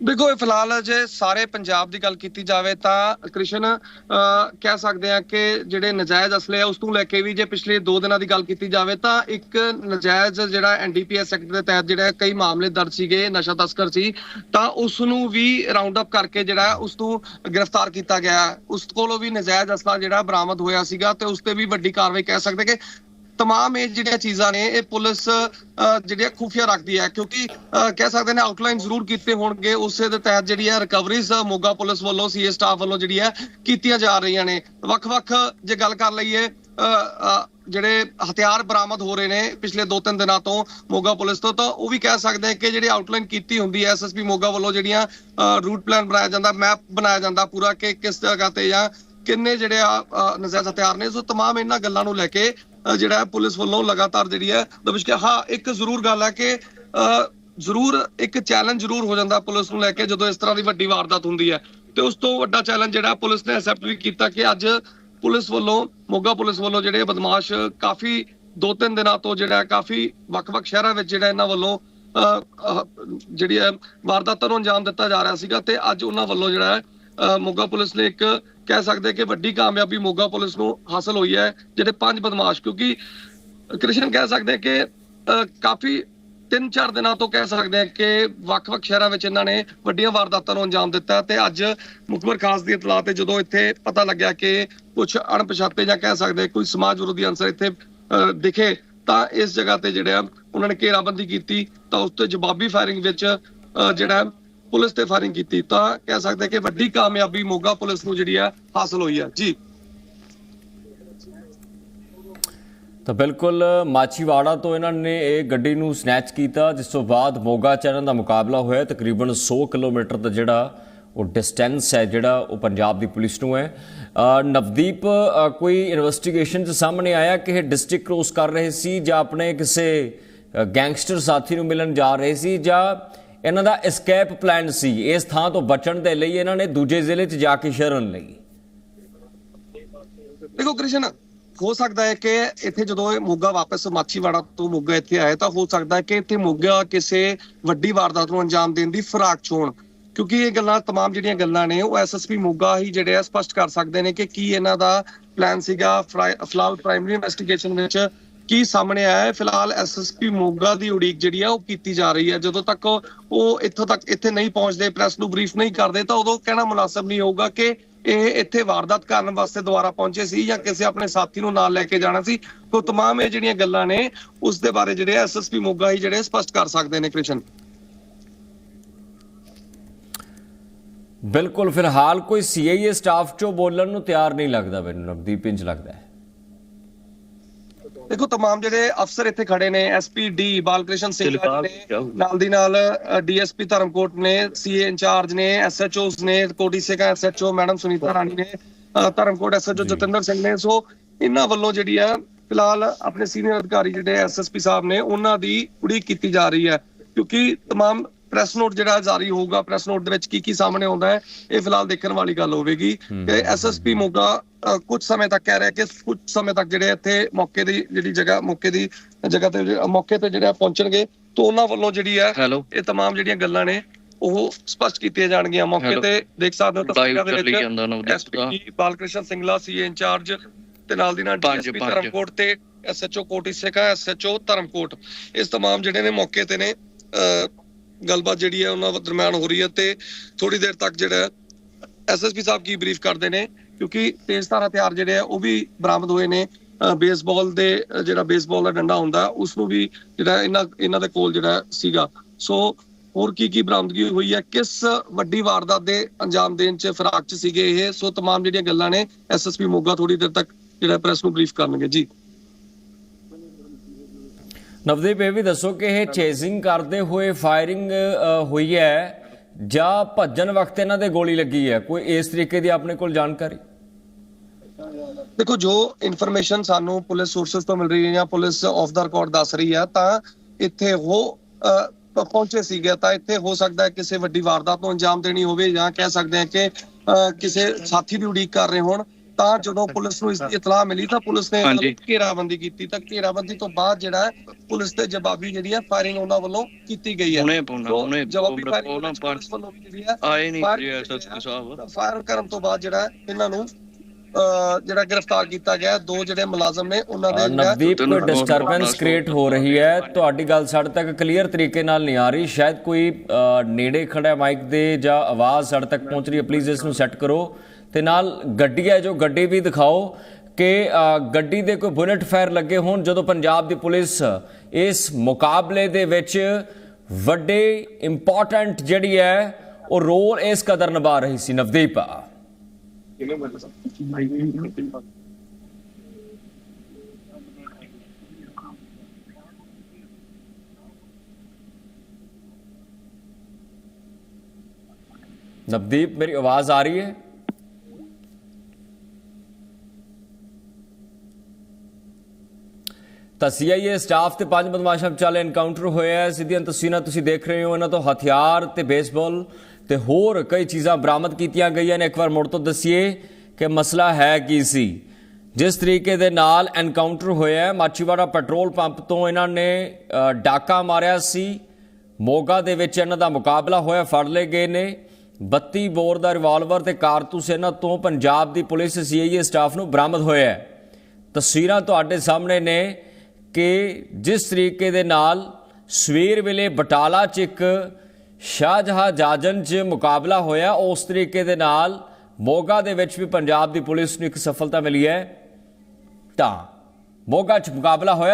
ਦੇਖੋ ਫਿਲਹਾਲ ਜੇ ਸਾਰੇ ਪੰਜਾਬ ਦੀ ਗੱਲ ਕੀਤੀ ਜਾਵੇ ਤਾਂ ਕ੍ਰਿਸ਼ਨ ਅਹ, ਕਹਿ ਸਕਦੇ ਆ ਕਿ ਜਿਹੜੇ ਨਜਾਇਜ਼ ਅਸਲੇ ਆ ਉਸ ਤੋਂ ਲੈ ਕੇ ਵੀ ਜੇ ਪਿਛਲੇ 2 ਦਿਨਾਂ ਦੀ ਗੱਲ ਕੀਤੀ ਜਾਵੇ ਤਾਂ ਇੱਕ ਨਜਾਇਜ਼ ਜਿਹੜਾ ਐਨਡੀਪੀਐਸ ਐਕਟ ਦੇ ਤਹਿਤ ਜਿਹੜਾ ਕਈ ਮਾਮਲੇ ਦਰਜ ਸੀਗੇ ਨਸ਼ਾ ਤਸਕਰ ਸੀ ਤਾਂ ਉਸ ਨੂੰ ਵੀ ਰਾਉਂਡ ਅਪ ਕਰਕੇ ਜਿਹੜਾ ਉਸ ਨੂੰ ਗ੍ਰਿਫਤਾਰ ਕੀਤਾ ਗਿਆ। ਉਸ ਕੋਲੋਂ ਵੀ ਨਜਾਇਜ਼ ਅਸਲਾ ਜਿਹੜਾ ਬਰਾਮਦ ਹੋਇਆ ਸੀਗਾ ਤੇ ਉਸ ਤੇ ਵੀ ਵੱਡੀ ਕਾਰਵਾਈ ਕਹਿ ਸਕਦੇ ਕਿ ਤਮਾਮ ਇਹ ਜਿਹੜੀਆਂ ਚੀਜ਼ਾਂ ਨੇ ਇਹ ਪੁਲਿਸ ਅਹ, ਜਿਹੜੀਆਂ ਖੁਫੀਆ ਰੱਖਦੀ ਹੈ ਕਿਉਂਕਿ ਕਹਿ ਸਕਦੇ ਨੇ ਆਊਟਲਾਈਨ ਜ਼ਰੂਰ ਕੀਤੇ ਹੋਣਗੇ ਉਸੇ ਦੇ ਤਹਿਤ ਜਿਹੜੀ ਹੈ ਰਿਕਵਰੀਜ਼ ਮੋਗਾ ਪੁਲਿਸ ਵੱਲੋਂ ਸੀਏ ਸਟਾਫ ਵੱਲੋਂ ਜਿਹੜੀ ਹੈ ਕੀਤੀਆਂ ਜਾ ਰਹੀਆਂ ਨੇ ਵੱਖ-ਵੱਖ ਜੇ ਗੱਲ ਕਰ ਲਈਏ ਜਿਹੜੇ ਹਥਿਆਰ ਬਰਾਮਦ ਹੋ ਰਹੇ ਨੇ ਪਿਛਲੇ 2-3 ਦਿਨਾਂ ਤੋਂ ਮੋਗਾ ਪੁਲਿਸ ਤੋਂ ਤਾਂ ਉਹ ਵੀ ਕਹਿ ਸਕਦੇ ਹਾਂ ਕਿ ਜਿਹੜੀ ਆਊਟਲਾਈਨ ਕੀਤੀ ਹੁੰਦੀ ਹੈ ਐਸਐਸਪੀ ਮੋਗਾ ਵੱਲੋਂ ਜਿਹੜੀਆਂ ਰੂਟ ਪਲਾਨ ਬਣਾਇਆ ਜਾਂਦਾ ਮੈਪ ਬਣਾਇਆ ਜਾਂਦਾ ਪੂਰਾ ਕਿ ਕਿਸ ਜਗ੍ਹਾ ਤੇ ਜਾਂ ਕਿੰਨੇ ਜਿਹੜੇ ਆ ਨਜਾਇਜ਼ ਹਥਿਆਰ ਨੇ ਸੋ ਤਮਾਮ ਇਹਨਾਂ ਗੱਲਾਂ ਨੂੰ ਲੈ ਕੇ ਜਿਹੜਾ ਹੈ ਪੁਲਿਸ ਵੱਲੋਂ ਲਗਾਤਾਰ ਜਿਹੜੀ ਹੈ ਦਬਿਸ਼ ਕੇ ਹਾਂ ਇੱਕ ਜ਼ਰੂਰ ਗੱਲ ਹੈ ਕਿ ਜ਼ਰੂਰ ਇੱਕ ਚੈਲੰਜ ਜ਼ਰੂਰ ਹੋ ਜਾਂਦਾ ਪੁਲਿਸ ਨੂੰ ਲੈ ਕੇ ਜਦੋਂ ਇਸ ਤਰ੍ਹਾਂ ਦੀ ਵੱਡੀ ਵਾਰਦਾਤ ਹੁੰਦੀ ਹੈ। ਤੇ ਉਸ ਤੋਂ ਵੱਡਾ ਚੈਲੰਜ ਜਿਹੜਾ ਪੁਲਿਸ ਨੇ ਐਕਸੈਪਟ ਵੀ ਕੀਤਾ ਕਿ ਅੱਜ ਪੁਲਿਸ ਵੱਲੋਂ ਮੋਗਾ ਪੁਲਿਸ ਵੱਲੋਂ ਜਿਹੜੇ ਬਦਮਾਸ਼ ਕਾਫੀ ਦੋ ਤਿੰਨ ਦਿਨਾਂ ਤੋਂ ਜਿਹੜਾ ਕਾਫੀ ਵੱਖ-ਵੱਖ ਸ਼ਹਿਰਾਂ ਵਿੱਚ ਜਿਹੜਾ ਇਹਨਾਂ ਵੱਲੋਂ ਅ, ਜਿਹੜੀ ਹੈ ਵਾਰਦਾਤਾਂ ਨੂੰ ਅੰਜਾਮ ਦਿੱਤਾ ਜਾ ਰਿਹਾ ਸੀਗਾ ਤੇ ਅੱਜ ਉਹਨਾਂ ਵੱਲੋਂ ਜਿਹੜਾ ਹੈ ਅ, ਮੋਗਾ ਪੁਲਿਸ ਨੇ ਇੱਕ ਕਹਿ ਸਕਦੇ ਕਿ ਵੱਡੀ ਕਾਮਯਾਬੀ ਮੋਗਾ ਪੁਲਿਸ ਨੂੰ ਹਾਸਲ ਹੋਈ ਹੈ ਜਿਹੜੇ ਪੰਜ ਬਦਮਾਸ਼ ਕਿਉਂਕਿ ਕ੍ਰਿਸ਼ਨ ਕਹਿ ਸਕਦੇ ਕਿ ਕਾਫੀ ਤਿੰਨ ਚਾਰ ਦਿਨਾਂ ਤੋਂ ਕਹਿ ਸਕਦੇ ਆ ਕਿ ਵੱਖ-ਵੱਖ ਸ਼ਹਿਰਾਂ ਵਿੱਚ ਇਹਨਾਂ ਨੇ ਵੱਡੀਆਂ ਵਾਰਦਾਤਾਂ ਨੂੰ ਅੰਜਾਮ ਦਿੱਤਾ ਤੇ ਅੱਜ ਮੁਖਬਰ ਖਾਸ ਦੀ ਇਤਲਾਹ ਤੇ ਜਦੋਂ ਇੱਥੇ ਪਤਾ ਲੱਗਿਆ ਕਿ ਕੁਝ ਅਣਪਛਾਤੇ ਜਾਂ ਕਹਿ ਸਕਦੇ ਕੋਈ ਸਮਾਜ ਵਿਰੋਧੀ ਅੰਸਰ ਇੱਥੇ ਅ, ਦਿਖੇ ਤਾਂ ਇਸ ਜਗ੍ਹਾ ਤੇ ਜਿਹੜਾ ਉਹਨਾਂ ਨੇ ਘੇਰਾਬੰਦੀ ਕੀਤੀ ਤਾਂ ਉਸ ਤੇ ਜਵਾਬੀ ਫਾਇਰਿੰਗ ਵਿੱਚ ਜਿਹੜਾ ਪੁਲਿਸ ਤੇ ਫਾਇਰਿੰਗ ਕੀਤੀ, ਤਾਂ ਕਹਿ ਸਕਦੇ ਕਿ ਵੱਡੀ ਕਾਮਯਾਬੀ ਮੋਗਾ ਪੁਲਿਸ ਨੂੰ ਜਿਹੜੀ ਹੈ ਹਾਸਲ ਹੋਈ ਹੈ। ਜੀ। ਤਾਂ ਬਿਲਕੁਲ ਮਾਚੀਵਾੜਾ ਤੋਂ ਇਹਨਾਂ ਨੇ ਇਹ ਗੱਡੀ ਨੂੰ ਸਨੈਚ ਕੀਤਾ, ਜਿਸ ਤੋਂ ਬਾਅਦ ਮੋਗਾ ਚ ਇਹਨਾਂ ਦਾ ਮੁਕਾਬਲਾ ਹੋਇਆ। ਤਕਰੀਬਨ 100 ਕਿਲੋਮੀਟਰ ਦਾ ਜਿਹੜਾ ਉਹ ਡਿਸਟੈਂਸ ਹੈ, ਜਿਹੜਾ ਉਹ ਪੰਜਾਬ ਦੀ ਪੁਲਿਸ ਨੂੰ ਹੈ। ਨਵਦੀਪ ਕੋਈ ਇਨਵੈਸਟੀਗੇਸ਼ਨ ਚ ਸਾਹਮਣੇ ਆਇਆ ਕਿ ਇਹ ਡਿਸਟ੍ਰਿਕਟ ਕ੍ਰੋਸ ਕਰ ਰਹੇ ਸੀ ਜਾਂ ਆਪਣੇ ਕਿਸੇ ਗੈਂਗਸਟਰ ਸਾਥੀ ਨੂੰ ਮਿਲਣ ਜਾ ਰਹੇ ਸੀ ਜਾਂ ਇਹਨਾਂ ਦਾ ਐਸਕੇਪ ਪਲਾਨ ਸੀ ਇਸ ਥਾਂ ਤੋਂ ਬਚਣ ਦੇ ਲਈ ਇਹਨਾਂ ਨੇ ਦੂਜੇ ਜ਼ਿਲ੍ਹੇ 'ਚ ਜਾ ਕੇ ਸ਼ਰਨ ਲਈ ਦੇਖੋ ਕ੍ਰਿਸ਼ਨ ਹੋ ਸਕਦਾ ਹੈ ਕਿ ਇੱਥੇ ਜਦੋਂ ਇਹ ਮੋਗਾ ਵਾਪਸ ਮਾਛੀਵਾੜਾ ਤੋਂ ਮੋਗਾ ਇੱਥੇ ਆਏ ਤਾਂ ਹੋ ਸਕਦਾ ਹੈ ਕਿ ਇੱਥੇ ਮੋਗਾ ਕਿਸੇ ਵੱਡੀ ਵਾਰਦਾਤ ਨੂੰ ਅੰਜਾਮ ਦੇਣ ਦੀ ਫਰਾਕ ਚੋਣ ਕਿਉਂਕਿ ਇਹ ਗੱਲਾਂ तमाम ਜਿਹੜੀਆਂ ਗੱਲਾਂ ਨੇ ਉਹ ਐਸਐਸਪੀ ਮੋਗਾ ਹੀ ਜਿਹੜੇ ਆ ਸਪਸ਼ਟ ਕਰ ਸਕਦੇ ਨੇ ਕਿ ਕੀ ਇਹਨਾਂ ਦਾ ਪਲਾਨ ਸੀਗਾ ਫਰਾ- ਫਿਲਹਾਲ ਪ੍ਰਾਇਮਰੀ ਇਨਵੈਸਟੀਗੇਸ਼ਨ ਵਿੱਚ ਕੀ ਸਾਹਮਣੇ ਆਇਆ ਹੈ ਫਿਲਹਾਲ ਐਸਐਸਪੀ ਮੋਗਾ ਦੀ ਉਡੀਕ ਜਿਹੜੀ ਆ ਉਹ ਕੀਤੀ ਜਾ ਰਹੀ ਹੈ ਜਦੋਂ ਤੱਕ ਉਹ- ਉਹ ਇੱਥੋਂ ਤੱਕ ਇੱਥੇ ਨਹੀਂ ਪਹੁੰਚਦੇ ਪ੍ਰੈਸ ਨੂੰ ਬਰੀਫ ਨਹੀਂ ਕਰਦੇ ਤਾਂ ਉਦੋਂ ਕਹਿਣਾ ਮੁਨਾਸਬ ਨਹੀਂ ਹੋਊਗਾ ਕਿ ਇਹ ਇੱਥੇ ਵਾਰਦਾਤ ਕਰਨ ਵਾਸਤੇ ਦੁਬਾਰਾ ਪਹੁੰਚੇ ਸੀ ਜਾਂ ਕਿਸੇ ਆਪਣੇ ਸਾਥੀ ਨੂੰ ਨਾਲ ਲੈ ਕੇ ਜਾਣਾ ਸੀ ਉਹ तमाम ਇਹ ਜਿਹੜੀਆਂ ਗੱਲਾਂ ਨੇ ਉਸ ਦੇ ਬਾਰੇ ਜਿਹੜੇ ਐਸਐਸਪੀ ਮੋਗਾ ਹੀ ਜਿਹੜੇ ਸਪਸ਼ਟ ਕਰ ਸਕਦੇ ਨੇ ਕ੍ਰਿਸ਼ਨ ਬਿਲਕੁਲ ਫਿਲਹਾਲ ਕੋਈ ਸੀਆਈਏ ਸਟਾਫ ਚੋਂ ਬੋਲਣ ਨੂੰ ਤਿਆਰ ਨਹੀਂ ਲੱਗਦਾ ਮੈਨੂੰ ਨਵਦੀਪ ਇੰਜ ਲੱਗਦਾ ਹੈ ਦੇਖੋ तमाम ਜਿਹੜੇ ਅਫਸਰ ਇੱਥੇ ਖੜੇ ਨੇ ਐਸਪੀ ਡੀ ਬਾਲਕ੍ਰਿਸ਼ਨ ਸਿੰਘ ਨੇ ਨਾਲ ਦੀ ਨਾਲ ਡੀਐਸਪੀ ਧਰਮਕੋਟ ਨੇ ਸੀਏ ਇੰਚਾਰਜ ਨੇ ਐਸਐਚਓਸ ਨੇ ਕੋਟੀ ਸੇਕਾ ਐਸਐਚਓ ਮੈਡਮ ਸੁਨੀਤਾ ਰਾਣੀ ਨੇ ਅ, ਧਰਮਕੋਟ ਐਸਐਚਓ ਜਤਿੰਦਰ ਸਿੰਘ ਨੇ ਸੋ ਇਹਨਾਂ ਵੱਲੋਂ ਜਿਹੜੀ ਆ ਫਿਲਹਾਲ ਆਪਣੇ ਸੀਨੀਅਰ ਅਧਿਕਾਰੀ ਜਿਹੜੇ ਐਸਐਸਪੀ ਸਾਹਿਬ ਨੇ ਉਹਨਾਂ ਦੀ ਉਡੀਕ ਕੀਤੀ ਜਾ ਰਹੀ ਹੈ ਕਿਉਂਕਿ तमाम ਪ੍ਰੈਸ ਨੋਟ ਜਿਹੜਾ ਜਾਰੀ ਹੋਊਗਾ ਪ੍ਰੈਸ ਨੋਟ ਦੇ ਵਿੱਚ ਕੀ ਕੀ ਸਾਹਮਣੇ ਆਉਂਦਾ ਹੈ ਇਹ ਫਿਲਹਾਲ ਦੇਖਣ ਵਾਲੀ ਗੱਲ ਹੋਵੇਗੀ ਕਿ ਐਸਐਸਪੀ ਮੋਗਾ ਅ, ਕੁਝ ਸਮੇਂ ਤੱਕ ਕਹਿ ਰਿਹਾ ਕਿ ਕੁਝ ਸਮੇਂ ਤੱਕ ਜਿਹੜੇ ਇੱਥੇ ਮੌਕੇ ਦੀ ਜਿਹੜੀ ਜਗ੍ਹਾ ਮੌਕੇ ਦੀ ਜਗ੍ਹਾ ਤੇ ਜਿਹੜੇ- ਮੌਕੇ ਤੇ ਜਿਹੜਾ ਪਹੁੰਚਣਗੇ ਤਾਂ ਉਹਨਾਂ ਵੱਲੋਂ ਜਿਹੜੀ ਹੈ ਹੈਲੋ ਇਹ तमाम ਜਿਹੜੀਆਂ ਗੱਲਾਂ ਨੇ ਉਹ ਸਪਸ਼ਟ ਕੀਤੀਆਂ ਜਾਣਗੀਆਂ ਮੌਕੇ Hello. ਤੇ ਦੇਖ ਸਕਦੇ ਹੋ ਲਾਈਵ ਤਸਵੀਰਾਂ ਦੇ ਚੱਲੀ ਵਿੱਚ ਜਾਂਦਾ ਨਵਦੀਪ ਦਾ SP Balkrishan Singla CA incharge ਤੇ ਨਾਲ ਦੀ ਨਾਲ ਪੰਜ- ਡੀਐਸਪੀ ਪੰਜ। ਧਰਮਕੋਟ ਤੇ ਐਸਐਚਓ ਕੋਟੀ ਸੇਖਾ ਐਸਐਚਓ ਧਰਮਕੋਟ ਇਸ तमाम ਜਿਹੜੇ ਨੇ ਮੌਕੇ ਤੇ ਨੇ ਅਹ, ਗੱਲਬਾਤ ਜਿਹੜੀ ਹੈ ਉਹਨਾਂ ਦਰਮਿਆਨ ਹੋ ਰਹੀ ਹੈ ਤੇ ਥੋੜੀ ਦੇਰ ਤੱਕ ਜਿਹੜਾ ਐਸਐਸਪੀ ਸਾਹਿਬ ਕੀ ਬਰੀਫ ਕਰਦੇ ਨੇ ਕਿਉਂਕਿ ਤੇਜ਼ਧਾਰ ਹਥਿਆਰ ਜਿਹੜੇ ਆ ਉਹ ਵੀ ਬਰਾਮਦ ਹੋਏ ਨੇ ਅਹ, ਬੇਸਬਾਲ ਦੇ ਅਹ, ਜਿਹੜਾ ਬੇਸਬਾਲ ਦਾ ਡੰਡਾ ਹੁੰਦਾ ਉਸ ਨੂੰ ਵੀ ਜਿਹੜਾ ਇਹਨਾਂ ਇਹਨਾਂ ਦੇ ਕੋਲ ਜਿਹੜਾ ਸੀਗਾ ਸੋ ਹੋਰ ਕੀ ਕੀ ਬਰਾਮਦਗੀ ਹੋਈ ਹੈ ਕਿਸ ਵੱਡੀ ਵਾਰਦਾਤ ਦੇ ਅੰਜਾਮ ਦੇਣ ਚ ਫਰਾਕ ਚ ਸੀਗੇ ਇਹ ਸੋ तमाम ਜਿਹੜੀਆਂ ਗੱਲਾਂ ਨੇ ਐਸਐਸਪੀ ਮੋਗਾ ਥੋੜੀ ਦੇਰ ਤੱਕ ਜਿਹੜਾ ਪ੍ਰੈਸ ਨੂੰ ਬਰੀਫ ਕਰਨਗੇ ਜੀ ਨਵਦੀਪ ਇਹ ਵੀ ਦੱਸੋ ਕਿ ਇਹ ਚੇਜ਼ਿੰਗ ਕਰਦੇ ਹੋਏ ਫਾਇਰਿੰਗ ਹੋਈ ਹੈ ਜਾਂ ਭੱਜਣ ਵਕਤ ਇਹਨਾਂ ਦੇ ਗੋਲੀ ਲੱਗੀ ਹੈ? ਕੋਈ ਇਸ ਤਰੀਕੇ ਦੀ ਆਪਣੇ ਕੋਲ ਜਾਣਕਾਰੀ? ਦੇਖੋ ਜੋ ਇਨਫੋਰਮੇਸ਼ਨ ਸਾਨੂੰ ਪੁਲਿਸ ਸੋਰਸਸ ਤੋਂ ਮਿਲ ਰਹੀ ਹੈ ਜਾਂ ਪੁਲਿਸ ਆਫ ਦਾ ਰਿਕਾਰਡ ਦੱਸ ਰਹੀ ਹੈ ਤਾਂ ਇੱਥੇ ਉਹ ਪਹੁੰਚੇ ਸੀਗੇ। ਤਾਂ ਇੱਥੇ ਹੋ ਸਕਦਾ ਹੈ ਕਿਸੇ ਵੱਡੀ ਵਾਰਦਾਤ ਨੂੰ ਅੰਜਾਮ ਦੇਣੀ ਹੋਵੇ ਜਾਂ ਕਹਿ ਸਕਦੇ ਹਾਂ ਕਿ ਅਹ, ਕਿਸੇ ਸਾਥੀ ਦੀ ਉਡੀਕ ਕਰ ਰਹੇ ਹੋਣ। ਤਾਂ ਜਦੋਂ ਪੁਲਿਸ ਨੂੰ ਇਸ ਦੀ ਇਤਲਾਹ ਮਿਲੀ ਤਾਂ ਪੁਲਿਸ ਨੇ। ਘੇਰਾਬੰਦੀ ਕੀਤੀ। ਤਾਂ ਘੇਰਾਬੰਦੀ ਤੋਂ ਬਾਅਦ ਜਿਹੜਾ ਪੁਲਿਸ ਤੇ ਜਵਾਬੀ ਜਿਹੜੀ ਹੈ ਫਾਇਰਿੰਗ ਉਹਨਾਂ ਵੱਲੋਂ ਕੀਤੀ ਗਈ ਹੈ। ਸੋ ਹੁਣੇ ਜਵਾਬੀ ਫਾਇਰਿੰਗ ਪੁਲਿਸ ਵੱਲੋਂ ਜਿਹੜੀ ਹੈ। ਆਏ ਨਹੀਂ ਐਸਐਸਪੀ ਸਾਹਿਬ। ਫਾਇਰ ਕਰਨ ਤੋਂ ਬਾਅਦ ਜਿਹੜਾ ਇਹਨਾਂ ਨੂੰ ਜਿਹੜਾ ਗ੍ਰਿਫਤਾਰ ਕੀਤਾ ਗਿਆ। ਦੋ ਜਿਹੜੇ ਮੁਲਾਜ਼ਮ ਨੇ ਉਹਨਾਂ ਦੇ ਨਵਦੀਪ ਕੋਈ ਡਿਸਟਰਬੈਂਸ ਕ੍ਰੀਏਟ ਹੋ ਰਹੀ ਹੈ। ਤੁਹਾਡੀ ਗੱਲ ਸਾਡੇ ਤੱਕ ਕਲੀਅਰ ਤਰੀਕੇ ਨਾਲ ਨਹੀਂ ਆ ਰਹੀ। ਸ਼ਾਇਦ ਕੋਈ ਨੇੜੇ ਖੜਾ ਮਾਈਕ ਦੇ ਜਾਂ ਆਵਾਜ਼ ਸਾਡੇ ਤੱਕ ਪਹੁੰਚ ਰਹੀ ਹੈ ਪਲੀਜ਼ ਇਸ ਨੂੰ ਸੈੱਟ ਕਰੋ। ਤੇ ਨਾਲ ਗੱਡੀ ਹੈ ਜੋ ਗੱਡੀ ਵੀ ਦਿਖਾਓ ਕਿ ਗੱਡੀ ਦੇ ਕੋਈ ਬੁਲਟ ਫਾਇਰ ਲੱਗੇ ਹੋਣ ਜਦੋਂ ਪੰਜਾਬ ਦੀ ਪੁਲਿਸ ਇਸ ਮੁਕਾਬਲੇ ਦੇ ਵਿੱਚ ਵੱਡੇ ਇੰਪੋਰਟੈਂਟ ਜਿਹੜੀ ਹੈ ਉਹ ਰੋਲ ਇਸ ਕਦਰ ਨਿਭਾ ਰਹੀ ਸੀ। ਨਵਦੀਪ। ਨਵਦੀਪ ਮੇਰੀ ਆਵਾਜ਼ ਆ ਰਹੀ ਹੈ? ਤਾਂ ਸੀਆਈਏ ਸਟਾਫ ਤੇ ਪੰਜ ਬਦਮਾਸ਼ਾਂ ਵਿਚਾਲੇ ਐਨਕਾਊਂਟਰ ਹੋਇਆ ਹੈ। ਸਿੱਧੀਆਂ ਤਸਵੀਰਾਂ ਤੁਸੀਂ ਦੇਖ ਰਹੇ ਹੋ, ਇਹਨਾਂ ਤੋਂ ਹਥਿਆਰ ਤੇ ਬੇਸਬਾਲ ਤੇ ਹੋਰ ਕਈ ਚੀਜ਼ਾਂ ਬਰਾਮਦ ਕੀਤੀਆਂ ਗਈਆਂ ਨੇ। ਇੱਕ ਵਾਰ ਮੁੜ ਤੋਂ ਦੱਸੀਏ ਕਿ ਮਸਲਾ ਹੈ ਕੀ ਸੀ। ਜਿਸ ਤਰੀਕੇ ਦੇ ਨਾਲ ਐਨਕਾਊਂਟਰ ਹੋਇਆ ਹੈ ਮਾਚੀਵਾੜਾ ਪੈਟਰੋਲ ਪੰਪ ਤੋਂ ਇਹਨਾਂ ਨੇ ਡਾਕਾ ਮਾਰਿਆ ਸੀ। ਮੋਗਾ ਦੇ ਵਿੱਚ ਇਹਨਾਂ ਦਾ ਮੁਕਾਬਲਾ ਹੋਇਆ, ਫੜ ਲਏ ਗਏ ਨੇ। 32 ਬੋਰ ਦਾ ਰਿਵਾਲਵਰ ਤੇ ਕਾਰਤੂਸ ਇਹਨਾਂ ਤੋਂ ਪੰਜਾਬ ਦੀ ਪੁਲਿਸ ਸੀਆਈਏ ਸਟਾਫ ਨੂੰ ਬਰਾਮਦ ਹੋਇਆ ਹੈ। ਤਸਵੀਰਾਂ ਤੁਹਾਡੇ ਸਾਹਮਣੇ ਨੇ। ਕਿ ਜਿਸ ਤਰੀਕੇ ਦੇ ਨਾਲ ਸਵੇਰ ਵੇਲੇ ਬਟਾਲਾ 'ਚ ਇੱਕ ਸ਼ਾਹਜਹਾ ਜਾਜਨ 'ਚ ਮੁਕਾਬਲਾ ਹੋਇਆ, ਉਸ ਤਰੀਕੇ ਦੇ ਨਾਲ ਮੋਗਾ ਦੇ ਵਿੱਚ ਵੀ ਪੰਜਾਬ ਦੀ ਪੁਲਿਸ ਨੂੰ ਇੱਕ ਸਫਲਤਾ ਮਿਲੀ ਹੈ। ਤਾਂ ਮੋਗਾ 'ਚ ਮੁਕਾਬਲਾ ਹੋਇਆ